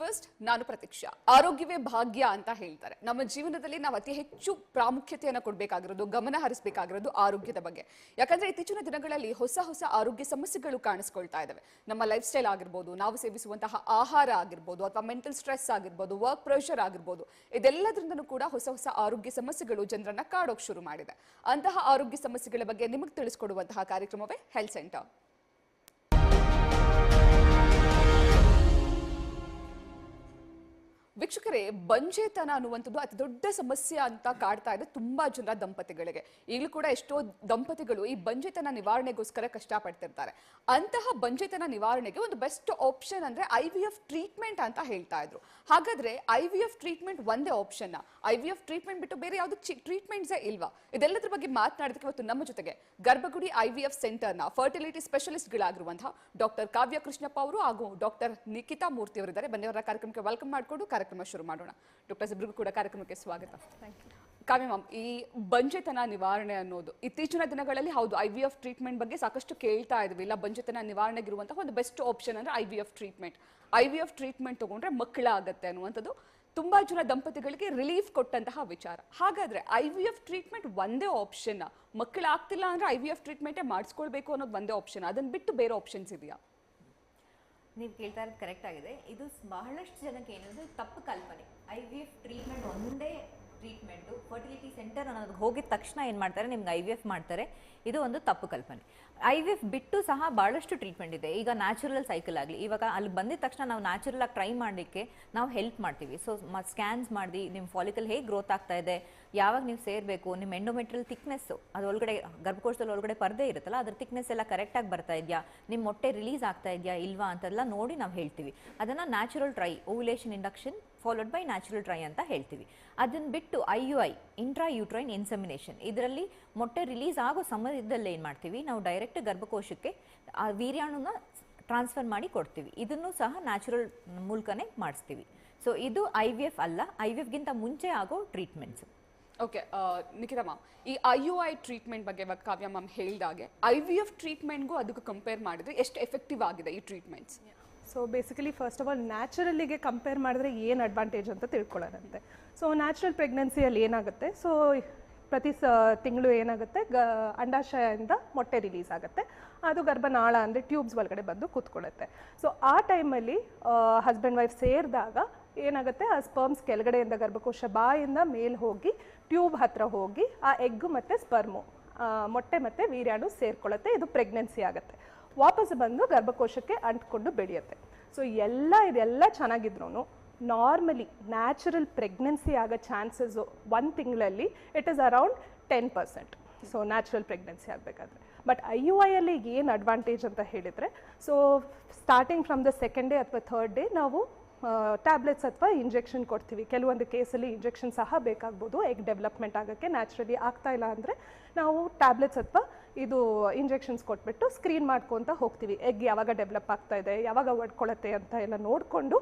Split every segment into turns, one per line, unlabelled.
First ನಾನು ಪ್ರತೀಕ್ಷಾ. ಆರೋಗ್ಯವೇ ಭಾಗ್ಯ ಅಂತ ಹೇಳ್ತಾರೆ. ನಮ್ಮ ಜೀವನದಲ್ಲಿ ನಾವು ಅತಿ ಹೆಚ್ಚು ಪ್ರಾಮುಖ್ಯತೆಯನ್ನು ಕೊಡಬೇಕಾಗಿರೋದು, ಗಮನ ಹರಿಸಬೇಕಾಗಿರೋದು ಆರೋಗ್ಯದ ಬಗ್ಗೆ. ಯಾಕಂದ್ರೆ ಇತ್ತೀಚಿನ ದಿನಗಳಲ್ಲಿ ಹೊಸ ಹೊಸ ಆರೋಗ್ಯ ಸಮಸ್ಯೆಗಳು ಕಾಣಿಸ್ಕೊಳ್ತಾ ಇದಾವೆ. ನಮ್ಮ ಲೈಫ್ ಸ್ಟೈಲ್ ಆಗಿರ್ಬೋದು, ನಾವು ಸೇವಿಸುವಂತಹ ಆಹಾರ ಆಗಿರ್ಬೋದು, ಅಥವಾ ಮೆಂಟಲ್ ಸ್ಟ್ರೆಸ್ ಆಗಿರ್ಬೋದು ವರ್ಕ್ ಪ್ರೆಷರ್ ಆಗಿರ್ಬೋದು, ಇದೆಲ್ಲದರಿಂದನೂ ಕೂಡ ಹೊಸ ಹೊಸ ಆರೋಗ್ಯ ಸಮಸ್ಯೆಗಳು ಜನರನ್ನ ಕಾಡೋಕ್ ಶುರು ಮಾಡಿದೆ. ಅಂತಹ ಆರೋಗ್ಯ ಸಮಸ್ಯೆಗಳ ಬಗ್ಗೆ ನಿಮಗೆ ತಿಳಿಸ್ಕೊಡುವಂತಹ ಕಾರ್ಯಕ್ರಮವೇ ಹೆಲ್ತ್ ಸೆಂಟರ್ ವೀಕ್ಷಕರೇ, ಬಂಜೆತನ ಅನ್ನುವಂಥದ್ದು ಅತಿ ದೊಡ್ಡ ಸಮಸ್ಯೆ ಅಂತ ಕಾಡ್ತಾ ಇದೆ ತುಂಬಾ ಜನ ದಂಪತಿಗಳಿಗೆ. ಈಗಲೂ ಕೂಡ ಎಷ್ಟೋ ದಂಪತಿಗಳು ಈ ಬಂಜೆತನ ನಿವಾರಣೆಗೋಸ್ಕರ ಕಷ್ಟಪಡ್ತಿರ್ತಾರೆ. ಅಂತಹ ಬಂಜೆತನ ನಿವಾರಣೆಗೆ ಒಂದು ಬೆಸ್ಟ್ ಆಪ್ಷನ್ ಅಂದ್ರೆ ಐ ಟ್ರೀಟ್ಮೆಂಟ್ ಅಂತ ಹೇಳ್ತಾ ಇದ್ರು. ಹಾಗಾದ್ರೆ ಐ ಟ್ರೀಟ್ಮೆಂಟ್ ಒಂದೇ option I V F treatment ಬಿಟ್ಟು ಬೇರೆ ಯಾವುದು ಟ್ರೀಟ್ಮೆಂಟ್ಸೇ ಇಲ್ವಾ? ಇದೆಲ್ಲದ್ರ ಬಗ್ಗೆ ಮಾತನಾಡೋದಕ್ಕೆ ಇವತ್ತು ನಮ್ಮ ಜೊತೆಗೆ ಗರ್ಭಗುಡಿ ಐ ವಿ ಎಫ್ ಸೆಂಟರ್ನ ಫರ್ಟಿಲಿಟಿ ಸ್ಪೆಷಲಿಸ್ಟ್ಗಳಾಗಿರುವಂತಹ ಡಾಕ್ಟರ್ ಕಾವ್ಯ ಕೃಷ್ಣಪ್ಪ ಅವರು ಹಾಗೂ ಡಾಕ್ಟರ್ ನಿಖಿತಾ ಮೂರ್ತಿ ಅವರಿದ್ದಾರೆ. ಬನ್ನಿ ಅವರ ಕಾರ್ಯಕ್ರಮಕ್ಕೆ ವೆಲ್ಕಮ್ ಮಾಡಿಕೊಂಡು ಕಾರ್ಯಕ್ರಮ ಶುರು ಮಾಡೋಣ. ಡಾಕ್ಟರ್ ಇಬ್ಬರಿಗೂ ಕೂಡ ಕಾರ್ಯಕ್ರಮಕ್ಕೆ ಸ್ವಾಗತ. ಕಾವ್ಯ ಮ್ಯಾಮ್ ಈ ಬಂಜೆತನ ನಿವಾರಣೆ ಅನ್ನೋದು ಇತ್ತೀಚಿನ ದಿನಗಳಲ್ಲಿ ಹೌದು ಐ ವಿ ಎಫ್ ಟ್ರೀಟ್ಮೆಂಟ್ ಬಗ್ಗೆ ಸಾಕಷ್ಟು ಕೇಳ್ತಾ ಇದ್ವಿ. ಇಲ್ಲ ಬಂಜೆತನ ನಿವಾರಣೆಗಿರುವಂತಹ ಒಂದು ಬೆಸ್ಟ್ ಆಪ್ಷನ್ ಅಂದ್ರೆ I V F treatment I V F treatment ತಗೊಂಡ್ರೆ ಮಕ್ಕಳಾಗತ್ತೆ ಅನ್ನುವಂಥದ್ದು ತುಂಬಾ ಜನ ದಂಪತಿಗಳಿಗೆ ರಿಲೀಫ್ ಕೊಟ್ಟಂತಹ ವಿಚಾರ. ಹಾಗಾದ್ರೆ ಐ ವಿ ಎಫ್ ಟ್ರೀಟ್ಮೆಂಟ್ ಒಂದೇ ಆಪ್ಷನ್ ಮಕ್ಕಳಾಗ್ತಿಲ್ಲ ಅಂದ್ರೆ ಐ ವಿ ಎಫ್ ಟ್ರೀಟ್ಮೆಂಟೇ ಮಾಡಿಸ್ಕೊಳ್ಬೇಕು ಅನ್ನೋದು ಒಂದೇ ಆಪ್ಷನ್ ಅದನ್ನ ಬಿಟ್ಟು ಬೇರೆ ಆಪ್ಷನ್ಸ್ ಇದೆಯಾ?
ನೀವು ಕೇಳ್ತಾ ಇರೋದು ಕರೆಕ್ಟ್ ಆಗಿದೆ. ಇದು ಬಹಳಷ್ಟು ಜನಕ್ಕೆ ಏನಂದ್ರೆ ತಪ್ಪು ಕಲ್ಪನೆ. ಐ ವಿ ಎಫ್ ಟ್ರೀಟ್ಮೆಂಟ್ ಒಂದೇ ಟ್ರೀಟ್ಮೆಂಟು ಫರ್ಟಿಲಿಟಿ ಸೆಂಟರ್ ಅನ್ನೋದು ಹೋಗಿದ ತಕ್ಷಣ ಏನು ಮಾಡ್ತಾರೆ? ನಿಮ್ಗೆ ಐ ವಿ ಎಫ್ ಮಾಡ್ತಾರೆ. ಇದು ಒಂದು ತಪ್ಪು ಕಲ್ಪನೆ. ಐ ವಿ ಎಫ್ ಬಿಟ್ಟು ಸಹ ಭಾಳಷ್ಟು ಟ್ರೀಟ್ಮೆಂಟ್ ಇದೆ. ಈಗ ನ್ಯಾಚುರಲ್ ಸೈಕಲ್ ಆಗಲಿ, ಇವಾಗ ಅಲ್ಲಿ ಬಂದಿದ ತಕ್ಷಣ ನಾವು ನ್ಯಾಚುರಲ್ ಆಗಿ ಟ್ರೈ ಮಾಡಲಿಕ್ಕೆ ನಾವು ಹೆಲ್ಪ್ ಮಾಡ್ತೀವಿ. ಸೊ ಸ್ಕ್ಯಾನ್ಸ್ ಮಾಡಿ ನಿಮ್ಮ ಫಾಲಿಕಲ್ ಹೇಗೆ ಗ್ರೋತ್ ಆಗ್ತಾ ಇದೆ, ಯಾವಾಗ ನೀವು ಸೇರಬೇಕು ನಿಮ್ಮ ಎಂಡೋಮೆಟ್ರಿಯಲ್ ತಿಕ್ನೆಸ್ಸು ಅದು ಒಳಗಡೆ ಗರ್ಭಕೋಶದಲ್ಲಿ ಒಳಗಡೆ ಪರದೆ ಇರುತ್ತಲ್ಲ, ಅದ್ರ ಥಿಕ್ನೆಸ್ ಎಲ್ಲ ಕರೆಕ್ಟಾಗಿ ಬರ್ತಾ ಇದೆಯಾ ನಿಮ್ಮ ಮೊಟ್ಟೆ ರಿಲೀಸ್ ಆಗ್ತಾ ಇದೆಯಾ, ಇಲ್ವಾ ಅಂತೆಲ್ಲ ನೋಡಿ ನಾವು ಹೇಳ್ತೀವಿ. ಅದನ್ನು natural try ovulation induction followed by natural try ಅಂತ ಹೇಳ್ತೀವಿ. ಅದನ್ನು ಬಿಟ್ಟು I U I intra uterine insemination ಇದರಲ್ಲಿ ಮೊಟ್ಟೆ ರಿಲೀಸ್ ಆಗೋ ಸಮಯದಲ್ಲಿ ಏನು ಮಾಡ್ತೀವಿ? ನಾವು ಡೈರೆಕ್ಟ್ ಗರ್ಭಕೋಶಕ್ಕೆ ಆ ವೀರ್ಯಾಣುನ ಟ್ರಾನ್ಸ್ಫರ್ ಮಾಡಿ ಕೊಡ್ತೀವಿ. ಇದನ್ನು ಸಹ ನ್ಯಾಚುರಲ್ ಮೂಲಕನೇ ಮಾಡಿಸ್ತೀವಿ. ಸೊ ಇದು ಐ ವಿ ಎಫ್ ಅಲ್ಲ. ಐ ವಿ ಎಫ್ಗಿಂತ ಮುಂಚೆ ಆಗೋ ಟ್ರೀಟ್ಮೆಂಟ್ಸ್
ಓಕೆ ನಿಖಿತಾ ಮ್ಯಾಮ್ ಈ ಐ ಯು ಐ ಟ್ರೀಟ್ಮೆಂಟ್ ಬಗ್ಗೆ ಇವಾಗ ಕಾವ್ಯ ಮ್ಯಾಮ್ ಹೇಳಿದಾಗೆ ಐ ವಿ ಎಫ್ ಟ್ರೀಟ್ಮೆಂಟ್ಗೂ ಅದಕ್ಕೆ ಕಂಪೇರ್ ಮಾಡಿದ್ರೆ ಎಷ್ಟು ಎಫೆಕ್ಟಿವ್ ಆಗಿದೆ ಈ treatments
so basically first of all ನ್ಯಾಚುರಲಿಗೆ compare ಮಾಡಿದ್ರೆ ಏನು ಅಡ್ವಾಂಟೇಜ್ ಅಂತ ತಿಳ್ಕೊಳ್ಳೋಣಂತೆ. ಸೊ ನ್ಯಾಚುರಲ್ ಪ್ರೆಗ್ನೆನ್ಸಿಯಲ್ಲಿ ಏನಾಗುತ್ತೆ? ಸೊ ಪ್ರತಿ ಸ ತಿಂಗಳು ಏನಾಗುತ್ತೆ? ಗ, ಅಂಡಾಶಯದಿಂದ ಮೊಟ್ಟೆ ರಿಲೀಸ್ ಆಗುತ್ತೆ. ಅದು ಗರ್ಭನಾಳ ಅಂದರೆ ಟ್ಯೂಬ್ಸ್ ಒಳಗಡೆ ಬಂದು ಕೂತ್ಕೊಳ್ಳುತ್ತೆ. ಸೊ ಆ ಟೈಮಲ್ಲಿ ಹಸ್ಬೆಂಡ್ ವೈಫ್ ಸೇರಿದಾಗ ಏನಾಗುತ್ತೆ? ಆ ಸ್ಪರ್ಮ್ಸ್ ಕೆಳಗಡೆಯಿಂದ, ಗರ್ಭಕೋಶ ಬಾಯಿಂದ ಮೇಲೆ ಹೋಗಿ ಟ್ಯೂಬ್ ಹತ್ರ ಹೋಗಿ, ಆ ಎಗ್ ಮತ್ತು ಸ್ಪರ್ಮು ಮೊಟ್ಟೆ ಮತ್ತು ವೀರ್ಯಾಣು ಸೇರ್ಕೊಳ್ಳುತ್ತೆ. ಇದು ಪ್ರೆಗ್ನೆನ್ಸಿ ಆಗುತ್ತೆ. ವಾಪಸ್ ಬಂದು ಗರ್ಭಕೋಶಕ್ಕೆ ಅಂಟ್ಕೊಂಡು ಬೆಳೆಯುತ್ತೆ. ಸೊ ಎಲ್ಲ, ಇದೆಲ್ಲ ಚೆನ್ನಾಗಿದ್ರು ನಾರ್ಮಲಿ ನ್ಯಾಚುರಲ್ ಪ್ರೆಗ್ನೆನ್ಸಿ ಆಗೋ ಚಾನ್ಸಸ್ ಒಂದು ತಿಂಗಳಲ್ಲಿ it is around ten percent so natural pregnancy ಆಗಬೇಕಾದ್ರೆ. ಬಟ್ ಐ ಯು ಐಯಲ್ಲಿ ಏನು ಅಡ್ವಾಂಟೇಜ್ ಅಂತ ಹೇಳಿದರೆ so starting from the second day ಅಥವಾ ಥರ್ಡ್ ಡೇ ನಾವು ಟ್ಯಾಬ್ಲೆಟ್ಸ್ ಅಥವಾ ಇಂಜೆಕ್ಷನ್ ಕೊಡ್ತೀವಿ. ಕೆಲವೊಂದು ಕೇಸಲ್ಲಿ ಇಂಜೆಕ್ಷನ್ ಸಹ ಬೇಕಾಗ್ಬೋದು. ಎಗ್ ಡೆವಲಪ್ಮೆಂಟ್ ಆಗೋಕ್ಕೆ ನ್ಯಾಚುರಲಿ ಆಗ್ತಾ ಇಲ್ಲ ಅಂದರೆ ನಾವು ಟ್ಯಾಬ್ಲೆಟ್ಸ್ ಅಥವಾ ಇದು ಇಂಜೆಕ್ಷನ್ಸ್ ಕೊಟ್ಬಿಟ್ಟು ಸ್ಕ್ರೀನ್ ಮಾಡ್ಕೊತ ಹೋಗ್ತೀವಿ. ಎಗ್ ಯಾವಾಗ ಡೆವಲಪ್ ಆಗ್ತಾ ಇದೆ, ಯಾವಾಗ ಒಡ್ಕೊಳತ್ತೆ ಅಂತ ಎಲ್ಲ ನೋಡಿಕೊಂಡು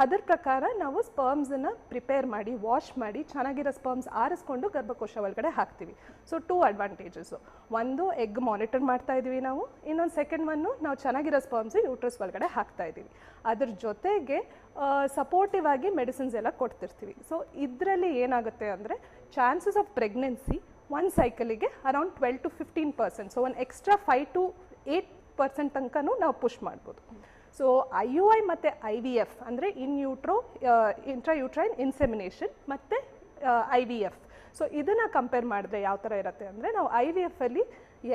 ಅದರ ಪ್ರಕಾರ ನಾವು ಸ್ಪರ್ಮ್ಸನ್ನು ಪ್ರಿಪೇರ್ ಮಾಡಿ ವಾಶ್ ಮಾಡಿ, ಚೆನ್ನಾಗಿರೋ ಸ್ಪರ್ಮ್ಸ್ ಆರಿಸ್ಕೊಂಡು ಗರ್ಭಕೋಶ ಒಳಗಡೆ ಹಾಕ್ತೀವಿ. ಸೊ ಟೂ ಅಡ್ವಾಂಟೇಜಸ್ಸು ಒಂದು ಎಗ್ ಮಾನಿಟರ್ ಮಾಡ್ತಾ ಇದ್ದೀವಿ ನಾವು. ಇನ್ನೊಂದು ಸೆಕೆಂಡ್ ಒನ್ನು ನಾವು ಚೆನ್ನಾಗಿರೋ ಸ್ಪರ್ಮ್ಸ್ ಯೂಟ್ರಸ್ ಒಳಗಡೆ ಹಾಕ್ತಾ ಇದ್ದೀವಿ ಅದ್ರ ಜೊತೆಗೆ ಸಪೋರ್ಟಿವ್ ಆಗಿ ಮೆಡಿಸಿನ್ಸ್ ಎಲ್ಲ ಕೊಡ್ತಿರ್ತೀವಿ. ಸೊ ಇದರಲ್ಲಿ ಏನಾಗುತ್ತೆ ಅಂದರೆ chances of pregnancy one ಸೈಕಲಿಗೆ around twelve to fifteen percent so ಒಂದು extra five to eight percent ತನಕನೂ ನಾವು ಪುಷ್ ಮಾಡ್ಬೋದು. ಸೊ ಐ ಯು ಐ ಮತ್ತು ಐ ವಿ ಎಫ್ ಅಂದರೆ in utero intra uterine insemination ಮತ್ತು ಐ ವಿ ಎಫ್ ಸೊ ಇದನ್ನು compare ಮಾಡಿದ್ರೆ ಯಾವ ಥರ ಇರುತ್ತೆ ಅಂದರೆ ನಾವು ಐ ವಿ ಎಫಲ್ಲಿ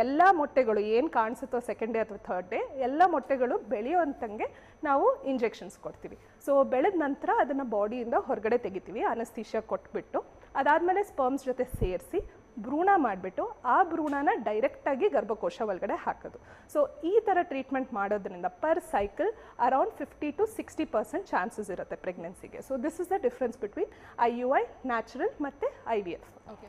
ಎಲ್ಲ ಮೊಟ್ಟೆಗಳು ಏನು ಕಾಣಿಸುತ್ತೋ ಸೆಕೆಂಡ್ ಡೇ ಅಥವಾ ಥರ್ಡ್ ಡೇ ಎಲ್ಲ ಮೊಟ್ಟೆಗಳು ಬೆಳೆಯುವಂತಂಗೆ ನಾವು ಇಂಜೆಕ್ಷನ್ಸ್ ಕೊಡ್ತೀವಿ. ಸೊ ಬೆಳೆದ ನಂತರ ಅದನ್ನು ಬಾಡಿಯಿಂದ ಹೊರಗಡೆ ತೆಗಿತೀವಿ ಅನಸ್ತೀಶ ಕೊಟ್ಬಿಟ್ಟು. ಅದಾದಮೇಲೆ ಸ್ಪರ್ಮ್ಸ್ ಜೊತೆ ಸೇರಿಸಿ ಭ್ರೂಣ ಮಾಡಿಬಿಟ್ಟು ಆ ಭ್ರೂಣನ ಡೈರೆಕ್ಟಾಗಿ ಗರ್ಭಕೋಶ ಒಳಗಡೆ ಹಾಕೋದು. ಸೊ ಈ ಥರ ಟ್ರೀಟ್ಮೆಂಟ್ ಮಾಡೋದ್ರಿಂದ per cycle around fifty to sixty percent chances ಇರುತ್ತೆ ಪ್ರೆಗ್ನೆನ್ಸಿಗೆ so this is the difference between I U I natural ಮತ್ತು I V F
okay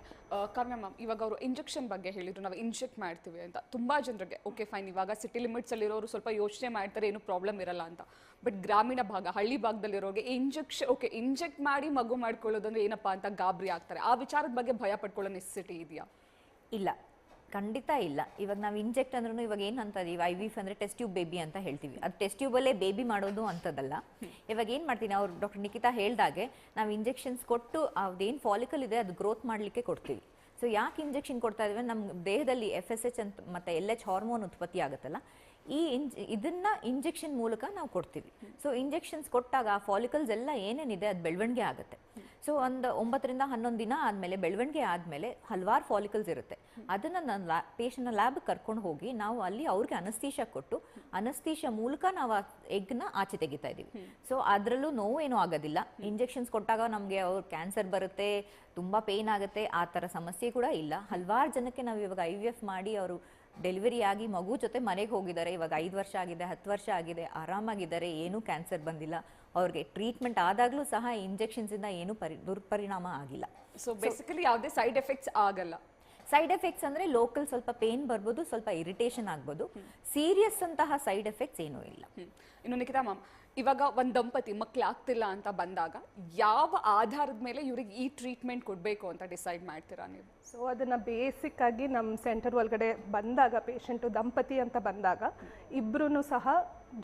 Kavya ma'am ಇವಾಗ ಅವರು ಇಂಜೆಕ್ಷನ್ ಬಗ್ಗೆ ಹೇಳಿದ್ರು, ನಾವು ಇಂಜೆಕ್ಟ್ ಮಾಡ್ತೀವಿ ಅಂತ. ತುಂಬ ಜನರಿಗೆ ಓಕೆ ಫೈನ್ ಇವಾಗ ಸಿಟಿ ಲಿಮಿಟ್ಸಲ್ಲಿರೋರು ಸ್ವಲ್ಪ ಯೋಚನೆ ಮಾಡ್ತಾರೆ, ಏನು ಪ್ರಾಬ್ಲಮ್ ಇರಲ್ಲ ಅಂತ. ಬಟ್ ಗ್ರಾಮೀಣ ಭಾಗ, ಹಳ್ಳಿ ಭಾಗದಲ್ಲಿರೋರಿಗೆ ಇಂಜೆಕ್ಷನ್ ಓಕೆ ಇಂಜೆಕ್ಟ್ ಮಾಡಿ ಮಗು ಮಾಡ್ಕೊಳ್ಳೋದಂದ್ರೆ ಏನಪ್ಪಾ ಅಂತ ಗಾಬರಿ ಆಗ್ತಾರೆ. ಆ ವಿಚಾರದ ಬಗ್ಗೆ ಭಯ ಪಡ್ಕೊಳ್ಳೋ ನೆಸೆಸಿಟಿ ಇದೆಯಾ?
ಇಲ್ಲ. ಖಂಡಿತ ಇಲ್ಲ. ಇವಾಗ ನಾವು ಇಂಜೆಕ್ಟ್ ಅಂದ್ರೂ ಇವಾಗ ಏನು ಅಂತ ಇವಾಗ ಐ ವಿಫ್ ಅಂದರೆ ಟೆಸ್ಟ್ ಟ್ಯೂಬ್ ಬೇಬಿ ಅಂತ ಹೇಳ್ತೀವಿ. ಅದು ಟೆಸ್ಟ್ ಟ್ಯೂಬಲ್ಲೇ ಬೇಬಿ ಮಾಡೋದು ಅಂತದಲ್ಲ ಇವಾಗ ಏನು ಮಾಡ್ತೀನಿ? ಅವ್ರು ಡಾಕ್ಟರ್ ನಿಖಿತಾ ಹೇಳ್ದಾಗೆ ನಾವು ಇಂಜೆಕ್ಷನ್ಸ್ ಕೊಟ್ಟು ಅದೇನು ಫಾಲಿಕಲ್ ಇದೆ ಅದು ಗ್ರೋತ್ ಮಾಡಲಿಕ್ಕೆ ಕೊಡ್ತೀವಿ. ಸೊ ಯಾಕೆ ಇಂಜೆಕ್ಷನ್ ಕೊಡ್ತಾ ಇದ್ದೀವಿ ನಮ್ಮ ದೇಹದಲ್ಲಿ ಎಫ್ ಎಸ್ ಎಚ್ ಅಂತ ಮತ್ತು ಎಲ್ ಎಚ್ ಹಾರ್ಮೋನ್ ಉತ್ಪತ್ತಿ ಆಗುತ್ತಲ್ಲ. ಈ ಇಂಜ್ ಇದನ್ನ ಇಂಜೆಕ್ಷನ್ ಮೂಲಕ ನಾವು ಕೊಡ್ತೀವಿ. ಸೊ ಇಂಜೆಕ್ಷನ್ಸ್ ಕೊಟ್ಟಾಗ ಆ ಫಾಲಿಕಲ್ಸ್ ಎಲ್ಲ ಏನೇನಿದೆ ಅದು ಬೆಳವಣಿಗೆ ಆಗುತ್ತೆ. ಸೊ ಒಂದು ಒಂಬತ್ತರಿಂದ ಹನ್ನೊಂದು ದಿನ ಆದಮೇಲೆ, ಬೆಳವಣಿಗೆ ಆದಮೇಲೆ ಹಲವಾರು ಫಾಲಿಕಲ್ಸ್ ಇರುತ್ತೆ. ಅದನ್ನು ನಾನು ಲ್ಯಾ ಪೇಷಂಟ್ನ ಲ್ಯಾಬ್ಗೆ ಕರ್ಕೊಂಡು ಹೋಗಿ ನಾವು ಅಲ್ಲಿ ಅವ್ರಿಗೆ ಅನಸ್ತೀಶ ಕೊಟ್ಟು, ಅನಸ್ತೀಶ ಮೂಲಕ ನಾವು ಆ ಎಗ್ನ ಆಚೆ ತೆಗಿತಾ ಇದ್ದೀವಿ. ಸೊ ಅದರಲ್ಲೂ ನೋವು ಏನೂ ಆಗೋದಿಲ್ಲ. ಇಂಜೆಕ್ಷನ್ಸ್ ಕೊಟ್ಟಾಗ ನಮಗೆ ಅವ್ರ ಕ್ಯಾನ್ಸರ್ ಬರುತ್ತೆ, ತುಂಬ ಪೇಯ್ನ್ ಆಗುತ್ತೆ, ಆ ಥರ ಸಮಸ್ಯೆ ಕೂಡ ಇಲ್ಲ. ಹಲವಾರು ಜನಕ್ಕೆ ನಾವು ಇವಾಗ ಐ ವಿ ಎಫ್ ಮಾಡಿ ಅವರು ಡೆಲಿವರಿ ಆಗಿ ಮಗು ಜೊತೆ ಮನೆಗೆ ಹೋಗಿದ್ದಾರೆ. ಇವಾಗ ಐದು ವರ್ಷ ಆಗಿದೆ, ಹತ್ತು ವರ್ಷ ಆಗಿದೆ, ಆರಾಮಾಗಿದ್ದಾರೆ. ಏನೂ ಕ್ಯಾನ್ಸರ್ ಬಂದಿಲ್ಲ. ಅವ್ರಿಗೆ ಟ್ರೀಟ್ಮೆಂಟ್ ಆದಾಗಲೂ ಸಹ ಇಂಜೆಕ್ಷನ್ಸಿಂದ ಏನೂ ಪರಿ, ದುರ್ಪರಿಣಾಮ ಆಗಿಲ್ಲ.
ಸೊ ಬೇಸಿಕಲಿ ಯಾವುದೇ ಸೈಡ್ ಎಫೆಕ್ಟ್ಸ್ ಆಗಲ್ಲ.
ಸೈಡ್ ಎಫೆಕ್ಟ್ಸ್ ಅಂದರೆ ಲೋಕಲ್ ಸ್ವಲ್ಪ ಪೇನ್ ಬರ್ಬೋದು ಸ್ವಲ್ಪ ಇರಿಟೇಷನ್ ಆಗ್ಬೋದು. ಸೀರಿಯಸ್ ಅಂತಹ ಸೈಡ್ ಎಫೆಕ್ಟ್ಸ್ ಏನೂ ಇಲ್ಲ.
ಇನ್ನು ನಿಖಿತಾ ಮ್ಯಾಮ್ ಇವಾಗ ಒಂದು ದಂಪತಿ ಮಕ್ಕಳಾಗ್ತಿಲ್ಲ ಆಗ್ತಿಲ್ಲ ಅಂತ ಬಂದಾಗ ಯಾವ ಆಧಾರದ ಮೇಲೆ ಇವ್ರಿಗೆ ಈ ಟ್ರೀಟ್ಮೆಂಟ್ ಕೊಡಬೇಕು ಅಂತ ಡಿಸೈಡ್ ಮಾಡ್ತೀರಾ ನೀವು?
ಸೊ ಅದನ್ನು ಬೇಸಿಕ್ ಆಗಿ ನಮ್ಮ ಸೆಂಟರ್ ಒಳಗಡೆ ಬಂದಾಗ ಪೇಷಂಟು ದಂಪತಿ ಅಂತ ಬಂದಾಗ ಇಬ್ಬರೂ ಸಹ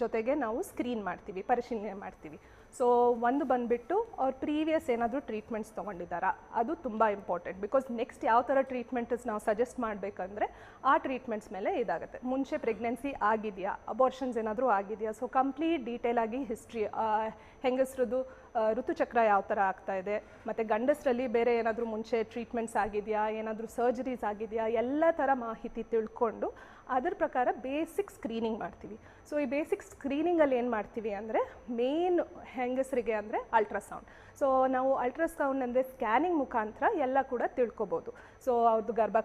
ಜೊತೆಗೆ ನಾವು ಸ್ಕ್ರೀನ್ ಮಾಡ್ತೀವಿ ಪರಿಶೀಲನೆ ಮಾಡ್ತೀವಿ. ಸೊ ಒಂದು ಬಂದುಬಿಟ್ಟು ಅವ್ರು ಪ್ರೀವಿಯಸ್ ಏನಾದರೂ ಟ್ರೀಟ್ಮೆಂಟ್ಸ್ ತೊಗೊಂಡಿದ್ದಾರಾ? ಅದು ತುಂಬ ಇಂಪಾರ್ಟೆಂಟ್ ಬಿಕಾಸ್ ನೆಕ್ಸ್ಟ್ ಯಾವ ಥರ ಟ್ರೀಟ್ಮೆಂಟ್ಸ್ ನಾವು ಸಜೆಸ್ಟ್ ಮಾಡಬೇಕಂದ್ರೆ ಆ ಟ್ರೀಟ್ಮೆಂಟ್ಸ್ ಮೇಲೆ ಇದಾಗುತ್ತೆ. ಮುಂಚೆ ಪ್ರೆಗ್ನೆನ್ಸಿ ಆಗಿದೆಯಾ? ಅಬೋರ್ಷನ್ಸ್ ಏನಾದರೂ ಆಗಿದೆಯಾ? ಸೊ ಕಂಪ್ಲೀಟ್ ಡೀಟೇಲ್ ಆಗಿ ಹಿಸ್ಟ್ರಿ ಹೆಂಗಸ್ರದ್ದು ಋತುಚಕ್ರ ಯಾವ ಥರ ಆಗ್ತಾ ಇದೆ? ಮತ್ತು ಗಂಡಸರಲ್ಲಿ ಬೇರೆ ಏನಾದರೂ ಮುಂಚೆ ಟ್ರೀಟ್ಮೆಂಟ್ಸ್ ಆಗಿದೆಯಾ? ಏನಾದರೂ ಸರ್ಜರೀಸ್ ಆಗಿದೆಯಾ? ಎಲ್ಲ ಥರ ಮಾಹಿತಿ ತಿಳ್ಕೊಂಡು ಅದ್ರ ಪ್ರಕಾರ ಬೇಸಿಕ್ ಸ್ಕ್ರೀನಿಂಗ್ ಮಾಡ್ತೀವಿ. ಸೊ ಈ ಬೇಸಿಕ್ ಸ್ಕ್ರೀನಿಂಗಲ್ಲಿ ಏನು ಮಾಡ್ತೀವಿ ಅಂದರೆ ಮೇನ್ ಹೆಂಗಸರಿಗೆ ಅಂದರೆ ಅಲ್ಟ್ರಾಸೌಂಡ್ ಸೊ ನಾವು ಅಲ್ಟ್ರಾಸೌಂಡ್ ಅಂದರೆ ಸ್ಕ್ಯಾನಿಂಗ್ ಮುಖಾಂತರ ಎಲ್ಲ ಕೂಡ ತಿಳ್ಕೊಬೋದು. ಸೊ ಅವ್ರದ್ದು ಗರ್ಭ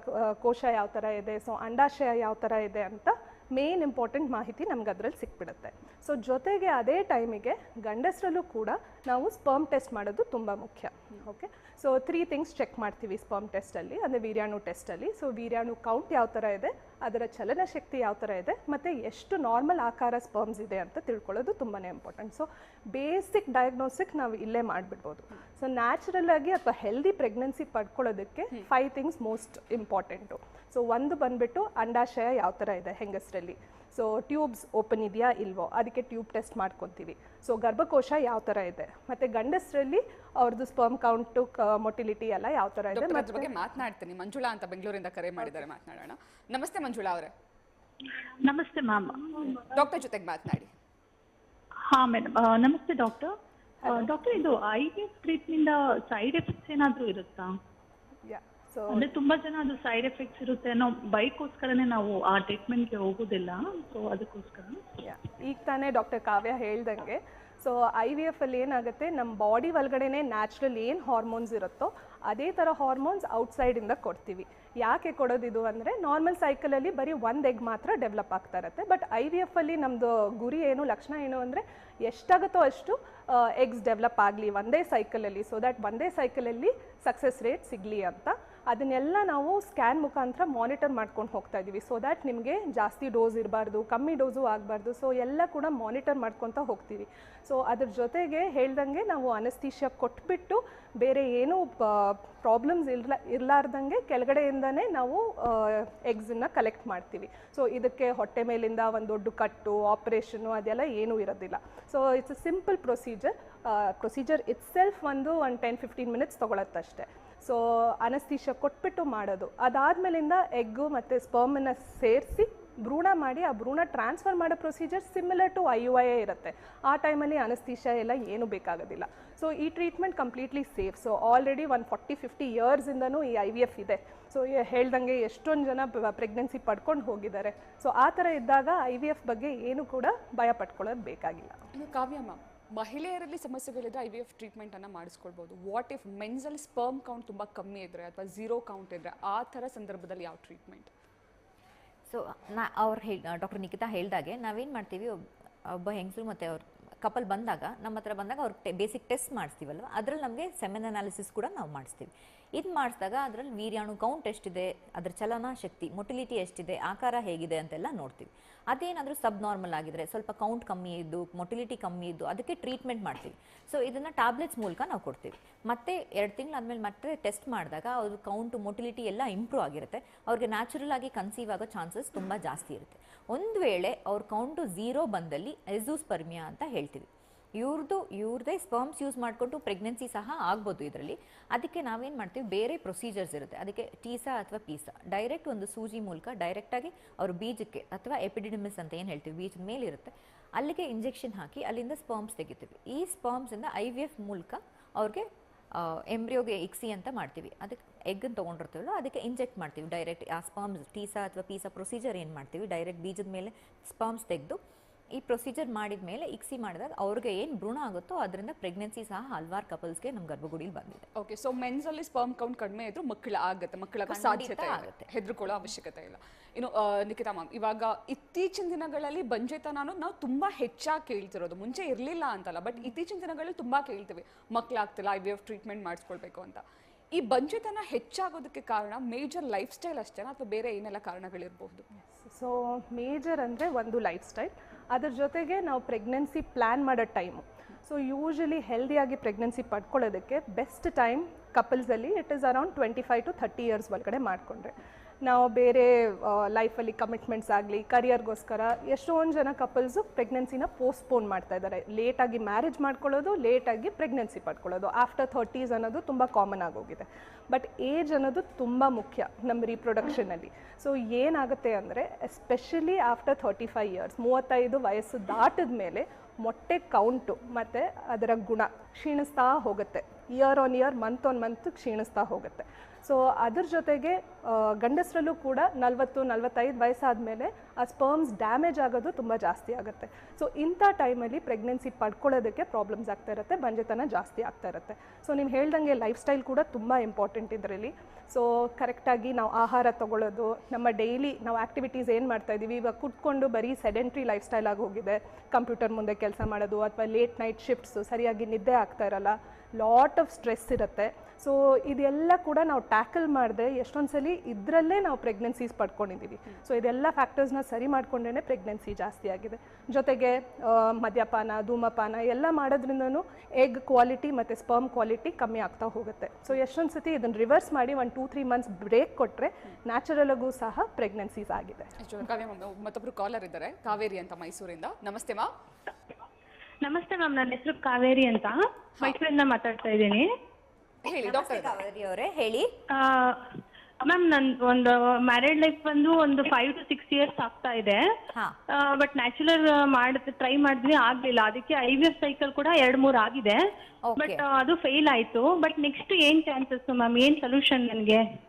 ಕೋಶ ಯಾವ ಥರ ಇದೆ ಸೊ ಅಂಡಾಶಯ ಯಾವ ಥರ ಇದೆ ಅಂತ ಮೇನ್ ಇಂಪಾರ್ಟೆಂಟ್ ಮಾಹಿತಿ ನಮ್ಗೆ ಅದರಲ್ಲಿ ಸಿಕ್ಬಿಡುತ್ತೆ. ಸೊ ಜೊತೆಗೆ ಅದೇ ಟೈಮಿಗೆ ಗಂಡಸರಲ್ಲೂ ಕೂಡ ನಾವು ಸ್ಪರ್ಮ್ ಟೆಸ್ಟ್ ಮಾಡೋದು ತುಂಬ ಮುಖ್ಯ. Okay. So three things check ಮಾಡ್ತೀವಿ ಸ್ಪರ್ಮ್ ಟೆಸ್ಟಲ್ಲಿ ಅಂದರೆ ವೀರ್ಯಾಣು ಟೆಸ್ಟಲ್ಲಿ ಸೊ ವೀರ್ಯಾಣು ಕೌಂಟ್ ಯಾವ ಥರ ಇದೆ ಅದರ ಚಲನಶಕ್ತಿ ಯಾವ ಥರ ಇದೆ ಮತ್ತು ಎಷ್ಟು ನಾರ್ಮಲ್ ಆಕಾರ ಸ್ಪರ್ಮ್ಸ್ ಇದೆ ಅಂತ ತಿಳ್ಕೊಳ್ಳೋದು ತುಂಬಾ ಇಂಪಾರ್ಟೆಂಟ್ ಸೊ ಬೇಸಿಕ್ ಡಯಾಗ್ನೋಸಿಕ್ ನಾವು ಇಲ್ಲೇ ಮಾಡಿಬಿಡ್ಬೋದು. ಸೊ ನ್ಯಾಚುರಲ್ ಆಗಿ ಅಥವಾ healthy pregnancy ಪಡ್ಕೊಳ್ಳೋದಕ್ಕೆ five things most important so ಒಂದು ಬಂದ್ಬಿಟ್ಟು ಅಂಡಾಶಯ ಯಾವ ಥರ ಇದೆ ಹೆಂಗಸರಲ್ಲಿ. ಸೊ ಟ್ಯೂಬ್ಸ್ ಓಪನ್ ಇದೆಯಾ ಇಲ್ವೋ ಅದಕ್ಕೆ ಟ್ಯೂಬ್ ಟೆಸ್ಟ್ ಮಾಡ್ಕೊತೀವಿ. ಸೊ ಗರ್ಭಕೋಶ ಯಾವ ಥರ ಇದೆ? ಮತ್ತು ಗಂಡಸರಲ್ಲಿ ಅವ್ರದ್ದು ಸ್ಪರ್ಮ್ ಕೌಂಟು ಮೊಟಿಲಿಟಿ ಎಲ್ಲ ಯಾವ ಥರ ಇದೆ?
ಅದ್ರ ಬಗ್ಗೆ ಮಾತನಾಡ್ತೀನಿ. ಮಂಜುಳಾ ಅಂತ ಬೆಂಗಳೂರಿಂದ ಕರೆ ಮಾಡಿದ್ದಾರೆ ಮಾತನಾಡೋಣ. ನಮಸ್ತೆ ಮಂಜುಳಾ ಅವರೇ.
ನಮಸ್ತೆ ಮ್ಯಾಮ್.
ಡಾಕ್ಟರ್ ಜೊತೆಗೆ ಮಾತನಾಡಿ.
ಹಾ ಮೇಡಮ್ ನಮಸ್ತೆ ಡಾಕ್ಟರ್. ಡಾಕ್ಟರ್ ಇದು I V F treatment side effects ಏನಾದರೂ ಇರುತ್ತಾ?
ಯಾ ಸೊ
ಅಂದ್ರೆ ತುಂಬಾ ಜನ ಅದು ಸೈಡ್ ಎಫೆಕ್ಟ್ಸ್ ಇರುತ್ತೆ ನಾವು ಬೈಕ್ಗೋಸ್ಕರನೇ ನಾವು ಆ ಟ್ರೀಟ್ಮೆಂಟ್ಗೆ ಹೋಗೋದಿಲ್ಲ. ಸೊ ಅದಕ್ಕೋಸ್ಕರ.
ಈಗ ತಾನೇ ಡಾಕ್ಟರ್ ಕಾವ್ಯ ಹೇಳ್ದಂಗೆ. ಸೊ ಐ ವಿ ಎಫ್ ಅಲ್ಲಿ ಏನಾಗುತ್ತೆ? ನಮ್ಮ ಬಾಡಿ ಒಳಗಡೆನೆ ನ್ಯಾಚುರಲ್ ಏನು ಹಾರ್ಮೋನ್ಸ್ ಇರುತ್ತೋ ಅದೇ ಥರ ಹಾರ್ಮೋನ್ಸ್ ಔಟ್ಸೈಡಿಂದ ಕೊಡ್ತೀವಿ. ಯಾಕೆ ಕೊಡೋದಿದು ಅಂದರೆ ನಾರ್ಮಲ್ ಸೈಕಲಲ್ಲಿ ಬರೀ ಒಂದು ಎಗ್ ಮಾತ್ರ ಡೆವಲಪ್ ಆಗ್ತಾ ಇರುತ್ತೆ. ಬಟ್ ಐ ವಿ ಎಫ್ ಅಲ್ಲಿ ನಮ್ಮದು ಗುರಿ ಏನು ಲಕ್ಷಣ ಏನು ಅಂದರೆ ಎಷ್ಟಾಗುತ್ತೋ ಅಷ್ಟು ಎಗ್ಸ್ ಡೆವಲಪ್ ಆಗಲಿ ಒಂದೇ ಸೈಕಲಲ್ಲಿ ಸೊ ದ್ಯಾಟ್ ಒಂದೇ ಸೈಕಲಲ್ಲಿ ಸಕ್ಸಸ್ ರೇಟ್ ಸಿಗಲಿ ಅಂತ ಅದನ್ನೆಲ್ಲ ನಾವು ಸ್ಕ್ಯಾನ್ ಮುಖಾಂತರ ಮಾನಿಟರ್ ಮಾಡ್ಕೊಂಡು ಹೋಗ್ತಾ ಇದ್ದೀವಿ. ಸೊ ದ್ಯಾಟ್ ನಿಮಗೆ ಜಾಸ್ತಿ ಡೋಸ್ ಇರಬಾರ್ದು, ಕಮ್ಮಿ ಡೋಸು ಆಗಬಾರ್ದು. ಸೊ ಎಲ್ಲ ಕೂಡ ಮಾನಿಟರ್ ಮಾಡ್ಕೊತ ಹೋಗ್ತೀವಿ. ಸೊ ಅದ್ರ ಜೊತೆಗೆ ಹೇಳ್ದಂಗೆ ನಾವು ಅನಸ್ತೀಶಿಯಾ ಕೊಟ್ಬಿಟ್ಟು ಬೇರೆ ಏನೂ ಪ್ರಾಬ್ಲಮ್ಸ್ ಇರ್ಲ, ಇರಲಾರ್ದಂಗೆ ಕೆಳಗಡೆಯಿಂದನೇ ನಾವು ಎಗ್ಸನ್ನ ಕಲೆಕ್ಟ್ ಮಾಡ್ತೀವಿ. ಸೊ ಇದಕ್ಕೆ ಹೊಟ್ಟೆ ಮೇಲಿಂದ ಒಂದು ದೊಡ್ಡ ಕಟ್ಟು ಆಪ್ರೇಷನು ಅದೆಲ್ಲ ಏನೂ ಇರೋದಿಲ್ಲ. So it's a simple procedure procedure itself ಒಂದು ಒಂದು ಟೆನ್ ಫಿಫ್ಟೀನ್ ಮಿನಿಟ್ಸ್ ತೊಗೊಳತ್ತಷ್ಟೇ ಸೊ ಅನಸ್ತೀಶ ಕೊಟ್ಬಿಟ್ಟು ಮಾಡೋದು. ಅದಾದ್ಮೇಲಿಂದ ಎಗ್ಗು ಮತ್ತು ಸ್ಪರ್ಮನ್ನು ಸೇರಿಸಿ ಭ್ರೂಣ ಮಾಡಿ, ಆ ಭ್ರೂಣ ಟ್ರಾನ್ಸ್ಫರ್ ಮಾಡೋ procedure similar to I U I ಇರುತ್ತೆ. ಆ ಟೈಮಲ್ಲಿ ಅನಸ್ತೀಶ ಎಲ್ಲ ಏನೂ ಬೇಕಾಗೋದಿಲ್ಲ. ಸೊ ಈ treatment completely safe so already one forty fifty ಇಯರ್ಸಿಂದನೂ ಈ ಐ ವಿ ಎಫ್ ಇದೆ. ಸೊ ಹೇಳ್ದಂಗೆ ಎಷ್ಟೊಂದು ಜನ ಪ್ರೆಗ್ನೆನ್ಸಿ ಪಡ್ಕೊಂಡು ಹೋಗಿದ್ದಾರೆ. ಸೊ ಆ ಥರ ಇದ್ದಾಗ ಐ ವಿ ಎಫ್ ಬಗ್ಗೆ ಏನು ಕೂಡ ಭಯ ಪಡ್ಕೊಳ್ಳೋದು ಬೇಕಾಗಿಲ್ಲ.
ಕಾವ್ಯ ಮಹಿಳೆಯರಲ್ಲಿ ಸಮಸ್ಯೆಗಳಿದ್ರೆ ಐ ವಿ ಎಫ್ ಟ್ರೀಟ್ಮೆಂಟ್ ಮಾಡಿಸ್ಕೊಳ್ಬೋದು. ವಾಟ್ ಇಫ್ ಮೆನ್ಸಲ್ಲಿ ಸ್ಪರ್ಮ್ ಕೌಂಟ್ ತುಂಬಾ ಕಮ್ಮಿ ಇದ್ದರೆ ಅಥವಾ ಝೀರೋ ಕೌಂಟ್ ಇದ್ದರೆ ಆ ಥರ ಸಂದರ್ಭದಲ್ಲಿ ಯಾವ ಟ್ರೀಟ್ಮೆಂಟ್
ಸೊ ನಾ ಅವ್ರು ಹೇಳಿ ಡಾಕ್ಟರ್ ನಿಖಿತಾ ಹೇಳ್ದಾಗೆ ನಾವೇನು ಮಾಡ್ತೀವಿ, ಒಬ್- ಒಬ್ಬ ಹೆಂಗಸರು ಮತ್ತು ಅವ್ರ ಕಪಲ್ ಬಂದಾಗ ನಮ್ಮ ಹತ್ರ ಬಂದಾಗ ಅವ್ರ ಬೇಸಿಕ್ ಟೆಸ್ಟ್ ಮಾಡಿಸ್ತೀವಲ್ವ? ಅದರಲ್ಲಿ ನಮಗೆ ಸೆಮೆನ್ ಅನಾಲಿಸಿಸ್ ಕೂಡ ನಾವು ಮಾಡಿಸ್ತೀವಿ. ಇದು ಮಾಡಿಸಿದಾಗ ಅದರಲ್ಲಿ ವೀರ್ಯಾಣು ಕೌಂಟ್ ಎಷ್ಟಿದೆ, ಅದರ ಚಲನಾ ಶಕ್ತಿ, ಮೊಟಿಲಿಟಿ ಎಷ್ಟಿದೆ, ಆಕಾರ ಹೇಗಿದೆ ಅಂತೆಲ್ಲ ನೋಡ್ತೀವಿ. ಅದೇನಾದರೂ ಸಬ್ ನಾರ್ಮಲ್ ಆಗಿದ್ರೆ ಸ್ವಲ್ಪ ಕೌಂಟ್ ಕಮ್ಮಿ ಇದ್ದು, ಮೊಟಿಲಿಟಿ ಕಮ್ಮಿ ಇದ್ದು ಅದಕ್ಕೆ ಟ್ರೀಟ್ಮೆಂಟ್ ಮಾಡ್ತೀವಿ. ಸೊ ಇದನ್ನು ಟ್ಯಾಬ್ಲೆಟ್ಸ್ ಮೂಲಕ ನಾವು ಕೊಡ್ತೀವಿ. ಮತ್ತೆ ಎರಡು ತಿಂಗಳಾದ್ಮೇಲೆ ಮತ್ತೆ ಟೆಸ್ಟ್ ಮಾಡಿದಾಗ ಅವ್ರ ಕೌಂಟ್ ಮೊಟಿಲಿಟಿ ಎಲ್ಲ ಇಂಪ್ರೂವ್ ಆಗಿರುತ್ತೆ. ಅವ್ರಿಗೆ ನ್ಯಾಚುರಲ್ ಆಗಿ ಕನ್ಸೀವ್ ಆಗೋ ಚಾನ್ಸಸ್ ತುಂಬ ಜಾಸ್ತಿ ಇರುತ್ತೆ. ಒಂದು ವೇಳೆ ಅವ್ರ ಕೌಂಟು ಝೀರೋ ಬಂದಲ್ಲಿ ಎಝೂಸ್ಪರ್ಮಿಯಾ ಅಂತ ಹೇಳ್ತೀವಿ. ಇವ್ರದ್ದು ಇವ್ರದೇ ಸ್ಪರ್ಮ್ಸ್ ಯೂಸ್ ಮಾಡಿಕೊಂಡು ಪ್ರೆಗ್ನೆನ್ಸಿ ಸಹ ಆಗ್ಬೋದು ಇದರಲ್ಲಿ. ಅದಕ್ಕೆ ನಾವೇನು ಮಾಡ್ತೀವಿ? ಬೇರೆ ಪ್ರೊಸೀಜರ್ಸ್ ಇರುತ್ತೆ. ಅದಕ್ಕೆ ಟೀಸಾ ಅಥವಾ ಪೀಸಾ. ಡೈರೆಕ್ಟ್ ಒಂದು ಸೂಜಿ ಮೂಲಕ ಡೈರೆಕ್ಟಾಗಿ ಅವ್ರ ಬೀಜಕ್ಕೆ ಅಥವಾ ಎಪಿಡಿಡಮಿಸ್ ಅಂತ ಏನು ಹೇಳ್ತೀವಿ? ಬೀಜದ ಮೇಲಿರುತ್ತೆ. ಅಲ್ಲಿಗೆ ಇಂಜೆಕ್ಷನ್ ಹಾಕಿ ಅಲ್ಲಿಂದ ಸ್ಪರ್ಮ್ಸ್ ತೆಗಿತೀವಿ. ಈ ಸ್ಪರ್ಮ್ಸಿಂದ ಐ ವಿ ಎಫ್ ಮೂಲಕ ಅವ್ರಿಗೆ ಎಂಬ್ರಿಯೋಗೆ ಇಕ್ಸಿ ಅಂತ ಮಾಡ್ತೀವಿ. ಅದಕ್ಕೆ ಎಗ್ಗನ್ನು ತೊಗೊಂಡಿರ್ತೀವಲ್ಲ, ಅದಕ್ಕೆ ಇಂಜೆಕ್ಟ್ ಮಾಡ್ತೀವಿ. ಡೈರೆಕ್ಟ್ ಆ ಸ್ಪರ್ಮ್ಸ್ ಟೀಸಾ ಅಥವಾ ಪೀಸಾ ಪ್ರೊಸೀಜರ್ ಏನು ಮಾಡ್ತೀವಿ? ಡೈರೆಕ್ಟ್ ಬೀಜದ ಮೇಲೆ ಸ್ಪರ್ಮ್ಸ್ ತೆಗೆದು ಈ ಪ್ರೊಸೀಜರ್ ಮಾಡಿದ ಮೇಲೆ ಇಕ್ಸಿ ಮಾಡಿದಾಗ ಅವ್ರಿಗೆ ಏನು ಭ್ರೂಣ ಆಗುತ್ತೋ ಅದರಿಂದ ಪ್ರೆಗ್ನೆನ್ಸಿ ಸಹ ಹಲವಾರು ಕಪಲ್ಸ್ಗೆ ನಮ್ಮ ಗರ್ಭಗುಡಿಲಿ ಬಂದಿದೆ.
ಓಕೆ ಸೊ ಮೆನ್ಸ್ ಅಲ್ಲಿ ಸ್ಪರ್ಮ್ ಕೌಂಟ್ ಕಡಿಮೆ ಇದ್ರೂ ಮಕ್ಕಳ ಆಗುತ್ತೆ
ಮಕ್ಕಳ
ಸಾಧ್ಯತೆ
ಆಗುತ್ತೆ.
ಹೆದರ್ಕೊಳ್ಳೋ ಅವಶ್ಯಕತೆ ಇಲ್ಲ. ಇನ್ನು ನಿಖಿತಾ ಮ್ಯಾಮ್ ಇವಾಗ ಇತ್ತೀಚಿನ ದಿನಗಳಲ್ಲಿ ಬಂಜೆತನ ನಾವು ತುಂಬಾ ಹೆಚ್ಚಾಗಿ ಕೇಳ್ತಿರೋದು. ಮುಂಚೆ ಇರಲಿಲ್ಲ ಅಂತಲ್ಲ ಬಟ್ ಇತ್ತೀಚಿನ ದಿನಗಳಲ್ಲಿ ತುಂಬಾ ಕೇಳ್ತೀವಿ. ಮಕ್ಕಳಾಗ್ತಿಲ್ಲ ಐ ವಿ ಎಫ್ ಟ್ರೀಟ್ಮೆಂಟ್ ಮಾಡಿಸ್ಕೊಳ್ಬೇಕು ಅಂತ. ಈ ಬಂಜೆತನ ಹೆಚ್ಚಾಗೋದಕ್ಕೆ ಕಾರಣ ಮೇಜರ್ ಲೈಫ್ ಸ್ಟೈಲ್ ಅಷ್ಟೇನಾ? ಅಥವಾ ಬೇರೆ ಏನೆಲ್ಲ ಕಾರಣಗಳಿರಬಹುದು?
ಸೊ ಮೇಜರ್ ಅಂದರೆ ಒಂದು ಲೈಫ್ ಸ್ಟೈಲ್ ಅದ್ರ ಜೊತೆಗೆ ನಾವು ಪ್ರೆಗ್ನೆನ್ಸಿ ಪ್ಲ್ಯಾನ್ ಮಾಡೋ ಟೈಮು ಸೊ ಯೂಶಲಿ ಹೆಲ್ದಿಯಾಗಿ ಪ್ರೆಗ್ನೆನ್ಸಿ ಪಡ್ಕೊಳ್ಳೋದಕ್ಕೆ best time ಕಪಲ್ಸಲ್ಲಿ it is around twenty five to thirty years ಒಳಗಡೆ ಮಾಡಿಕೊಂಡ್ರೆ. ನಾವು ಬೇರೆ ಲೈಫಲ್ಲಿ ಕಮಿಟ್ಮೆಂಟ್ಸ್ ಆಗಲಿ ಕರಿಯರ್ಗೋಸ್ಕರ ಎಷ್ಟೊಂದು ಜನ ಕಪಲ್ಸು ಪ್ರೆಗ್ನೆನ್ಸಿನ ಪೋಸ್ಟ್ಪೋನ್ ಮಾಡ್ತಾ ಇದ್ದಾರೆ. ಲೇಟಾಗಿ ಮ್ಯಾರೇಜ್ ಮಾಡ್ಕೊಳ್ಳೋದು ಲೇಟಾಗಿ ಪ್ರೆಗ್ನೆನ್ಸಿ ಪಡ್ಕೊಳ್ಳೋದು. ಆಫ್ಟರ್ ಥರ್ಟೀಸ್ ಅನ್ನೋದು ತುಂಬ ಕಾಮನ್ ಆಗೋಗಿದೆ. ಬಟ್ ಏಜ್ ಅನ್ನೋದು ತುಂಬ ಮುಖ್ಯ ನಮ್ಮ ರೀಪ್ರೊಡಕ್ಷನಲ್ಲಿ ಸೊ ಏನಾಗುತ್ತೆ ಅಂದರೆ especially after thirty five years ಮೂವತ್ತೈದು ವಯಸ್ಸು ದಾಟಿದ ಮೇಲೆ ಮೊಟ್ಟೆ ಕೌಂಟು ಮತ್ತು ಅದರ ಗುಣ ಕ್ಷೀಣಿಸ್ತಾ ಹೋಗುತ್ತೆ. Year on year month on month ಕ್ಷೀಣಿಸ್ತಾ ಹೋಗುತ್ತೆ. ಸೊ ಅದ್ರ ಜೊತೆಗೆ ಗಂಡಸರಲ್ಲೂ ಕೂಡ ನಲವತ್ತು, ನಲವತ್ತೈದು ವಯಸ್ಸಾದ ಮೇಲೆ ಆ ಸ್ಪರ್ಮ್ಸ್ ಡ್ಯಾಮೇಜ್ ಆಗೋದು ತುಂಬ ಜಾಸ್ತಿ ಆಗುತ್ತೆ. ಸೊ ಇಂಥ ಟೈಮಲ್ಲಿ ಪ್ರೆಗ್ನೆನ್ಸಿ ಪಡ್ಕೊಳ್ಳೋದಕ್ಕೆ ಪ್ರಾಬ್ಲಮ್ಸ್ ಆಗ್ತಾ ಇರುತ್ತೆ, ಬಂಜೆತನ ಜಾಸ್ತಿ ಆಗ್ತಾ ಇರುತ್ತೆ. ಸೊ ನೀವು ಹೇಳ್ದಂಗೆ ಲೈಫ್ ಸ್ಟೈಲ್ ಕೂಡ ತುಂಬ ಇಂಪಾರ್ಟೆಂಟ್ ಇದರಲ್ಲಿ. ಸೊ ಕರೆಕ್ಟಾಗಿ ನಾವು ಆಹಾರ ತಗೊಳ್ಳೋದು, ನಮ್ಮ ಡೈಲಿ ನಾವು ಆ್ಯಕ್ಟಿವಿಟೀಸ್ ಏನು ಮಾಡ್ತಾ ಇದ್ದೀವಿ, ಇವಾಗ ಕುತ್ಕೊಂಡು ಬರೀ ಸೆಡೆಂಟ್ರಿ ಲೈಫ್ ಸ್ಟೈಲ್ ಆಗಿ ಹೋಗಿದೆ. ಕಂಪ್ಯೂಟರ್ ಮುಂದೆ ಕೆಲಸ ಮಾಡೋದು, ಅಥವಾ ಲೇಟ್ ನೈಟ್ ಶಿಫ್ಟ್ಸು ಸರಿಯಾಗಿ ನಿದ್ದೆ ಆಗ್ತಾ ಇರಲ್ಲ. ಲಾಟ್ ಆಫ್ ಸ್ಟ್ರೆಸ್ ಇರುತ್ತೆ. ಸೊ ಇದೆಲ್ಲ ಕೂಡ ನಾವು ಟ್ಯಾಕಲ್ ಮಾಡಿದ್ರೆ ಎಷ್ಟೊಂದು ಸಲ ಇದರಲ್ಲೇ ನಾವು ಪ್ರೆಗ್ನೆನ್ಸೀಸ್ ಪಡ್ಕೊಂಡಿದ್ದೀವಿ ಸೊ ಇದೆಲ್ಲ ಫ್ಯಾಕ್ಟರ್ಸ್ನ ಸರಿ ಮಾಡ್ಕೊಂಡೇ ಪ್ರೆಗ್ನೆನ್ಸಿ ಜಾಸ್ತಿ ಆಗಿದೆ. ಜೊತೆಗೆ ಮದ್ಯಪಾನ ಧೂಮಪಾನ ಎಲ್ಲ ಮಾಡೋದ್ರಿಂದನೂ ಎಗ್ ಕ್ವಾಲಿಟಿ ಮತ್ತು ಸ್ಪರ್ಮ್ ಕ್ವಾಲಿಟಿ ಕಮ್ಮಿ ಆಗ್ತಾ ಹೋಗುತ್ತೆ. ಸೊ ಎಷ್ಟೊಂದು ಸತಿ ಇದನ್ನು ರಿವರ್ಸ್ ಮಾಡಿ ಒಂದು ಟೂ ತ್ರೀ ಮಂತ್ಸ್ ಬ್ರೇಕ್ ಕೊಟ್ಟರೆ ನ್ಯಾಚುರಲಾಗೂ ಸಹ ಪ್ರೆಗ್ನೆನ್ಸೀಸ್ ಆಗಿದೆ.
ಮತ್ತೊಬ್ಬರು ಮತ್ತೊಬ್ರು ಕಾಲರ್ ಇದ್ದಾರೆ. ಕಾವೇರಿ ಅಂತ ಮೈಸೂರಿಂದ. ನಮಸ್ತೆ ಮಾ
ನಮಸ್ತೆ ಮ್ಯಾಮ್ ನನ್ನ ಹೆಸರು ಕಾವೇರಿ ಅಂತ. ಮೈಸೂರಿಂದ ಮಾತಾಡ್ತಾ ಇದ್ದೀನಿ.
ಹೇಳಿ ಡಾಕ್ಟರ್
ಕಾವೇರಿ ಅವರೇ ಹೇಳಿ.
ಮ್ಯಾಮ್ ನನ್ ಒಂದು ಮ್ಯಾರೇಡ್ ಲೈಫ್ ಬಂದು ಒಂದು ಫೈವ್ ಟು ಸಿಕ್ಸ್ ಇಯರ್ಸ್ ಆಗ್ತಾ ಇದೆ.
ಹಾ.
ಬಟ್ ನ್ಯಾಚುರಲ್ ಮಾಡ್ ಟ್ರೈ ಮಾಡಿದ್ವಿ ಆಗ್ಲಿಲ್ಲ. ಅದಕ್ಕೆ ಐ ವಿ ಎಫ್ ಸೈಕಲ್ ಕೂಡ ಎರಡ್ ಮೂರ್ ಆಗಿದೆ. ಬಟ್ ಅದು ಫೇಲ್ ಆಯ್ತು. ಬಟ್ ನೆಕ್ಸ್ಟ್ ಏನ್ ಚಾನ್ಸಸ್ ಮ್ಯಾಮ್ ಏನ್ ಸೊಲ್ಯೂಷನ್ ನನಗೆ?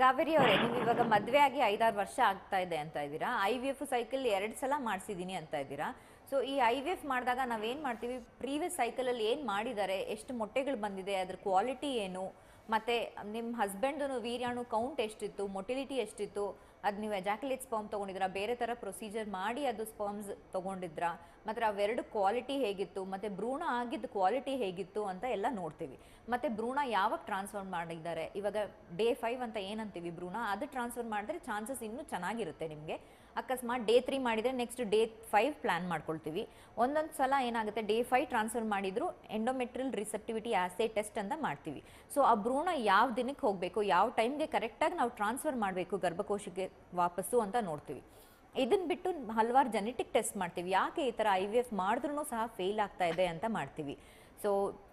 ಕಾವೇರಿ ಅವರೇ, ನೀವು ಇವಾಗ ಮದುವೆ ಆಗಿ ಐದಾರು ವರ್ಷ ಆಗ್ತಾ ಇದೆ ಅಂತ ಇದ್ದೀರಾ? ಐ ವಿ ಎಫ್ ಸೈಕಲ್ ಎರಡು ಸಲ ಮಾಡಿಸಿದ್ದೀನಿ ಅಂತ ಇದ್ದೀರಾ? ಸೊ ಈ ಐ ವಿ ಎಫ್ ಮಾಡಿದಾಗ ನಾವೇನು ಮಾಡ್ತೀವಿ? ಪ್ರೀವಿಯಸ್ ಸೈಕಲಲ್ಲಿ ಏನು ಮಾಡಿದ್ದಾರೆ? ಎಷ್ಟು ಮೊಟ್ಟೆಗಳು ಬಂದಿದೆ? ಅದ್ರ ಕ್ವಾಲಿಟಿ ಏನು? ಮತ್ತು ನಿಮ್ಮ ಹಸ್ಬೆಂಡ್ದು ವೀರ್ಯಾಣು ಕೌಂಟ್ ಎಷ್ಟಿತ್ತು? ಮೊಟಿಲಿಟಿ ಎಷ್ಟಿತ್ತು? ಅದು ನೀವು ಎಜಾಕ್ಯುಲೇಟ್ ಸ್ಪರ್ಮ್ ತೊಗೊಂಡಿದ್ರಾ ಬೇರೆ ಥರ ಪ್ರೊಸೀಜರ್ ಮಾಡಿ ಅದು ಸ್ಪರ್ಮ್ಸ್ ತೊಗೊಂಡಿದ್ರಾ ಮತ್ತು ಅವೆರಡು ಕ್ವಾಲಿಟಿ ಹೇಗಿತ್ತು, ಮತ್ತು ಭ್ರೂಣ ಆಗಿದ್ದ ಕ್ವಾಲಿಟಿ ಹೇಗಿತ್ತು ಅಂತ ಎಲ್ಲ ನೋಡ್ತೀವಿ. ಮತ್ತು ಭ್ರೂಣ ಯಾವಾಗ ಟ್ರಾನ್ಸ್ಫರ್ ಮಾಡಿದ್ದಾರೆ, ಇವಾಗ ಡೇ ಫೈವ್ ಅಂತ ಏನಂತೀವಿ ಭ್ರೂಣ, ಅದು ಟ್ರಾನ್ಸ್ಫರ್ ಮಾಡಿದ್ರೆ ಚಾನ್ಸಸ್ ಇನ್ನೂ ಚೆನ್ನಾಗಿರುತ್ತೆ ನಿಮಗೆ. ಅಕಸ್ಮಾತ್ ಡೇ ತ್ರೀ ಮಾಡಿದರೆ ನೆಕ್ಸ್ಟ್ ಡೇ ಫೈವ್ ಪ್ಲ್ಯಾನ್ ಮಾಡ್ಕೊಳ್ತೀವಿ. ಒಂದೊಂದು ಸಲ ಏನಾಗುತ್ತೆ ಡೇ ಫೈವ್ ಟ್ರಾನ್ಸ್ಫರ್ ಮಾಡಿದ್ರು ಎಂಡೋಮೆಟ್ರಿಯಲ್ ರಿಸೆಪ್ಟಿವಿಟಿ ಆಸೆ ಟೆಸ್ಟ್ ಅಂತ ಮಾಡ್ತೀವಿ. ಸೊ ಆ ಭ್ರೂಣ ಯಾವ ದಿನಕ್ಕೆ ಹೋಗಬೇಕು, ಯಾವ ಟೈಮ್ಗೆ ಕರೆಕ್ಟಾಗಿ ನಾವು ಟ್ರಾನ್ಸ್ಫರ್ ಮಾಡಬೇಕು ಗರ್ಭಕೋಶಕ್ಕೆ ವಾಪಸ್ಸು ಅಂತ ನೋಡ್ತೀವಿ. ಇದನ್ನು ಬಿಟ್ಟು ಹಲವಾರು ಜೆನೆಟಿಕ್ ಟೆಸ್ಟ್ ಮಾಡ್ತೀವಿ. ಯಾಕೆ ಈ ಥರ ಐ ವಿ ಎಫ್ ಮಾಡಿದ್ರೂ ಸಹ ಫೇಲ್ ಆಗ್ತಾ ಇದೆ ಅಂತ ಮಾಡ್ತೀವಿ. ಸೊ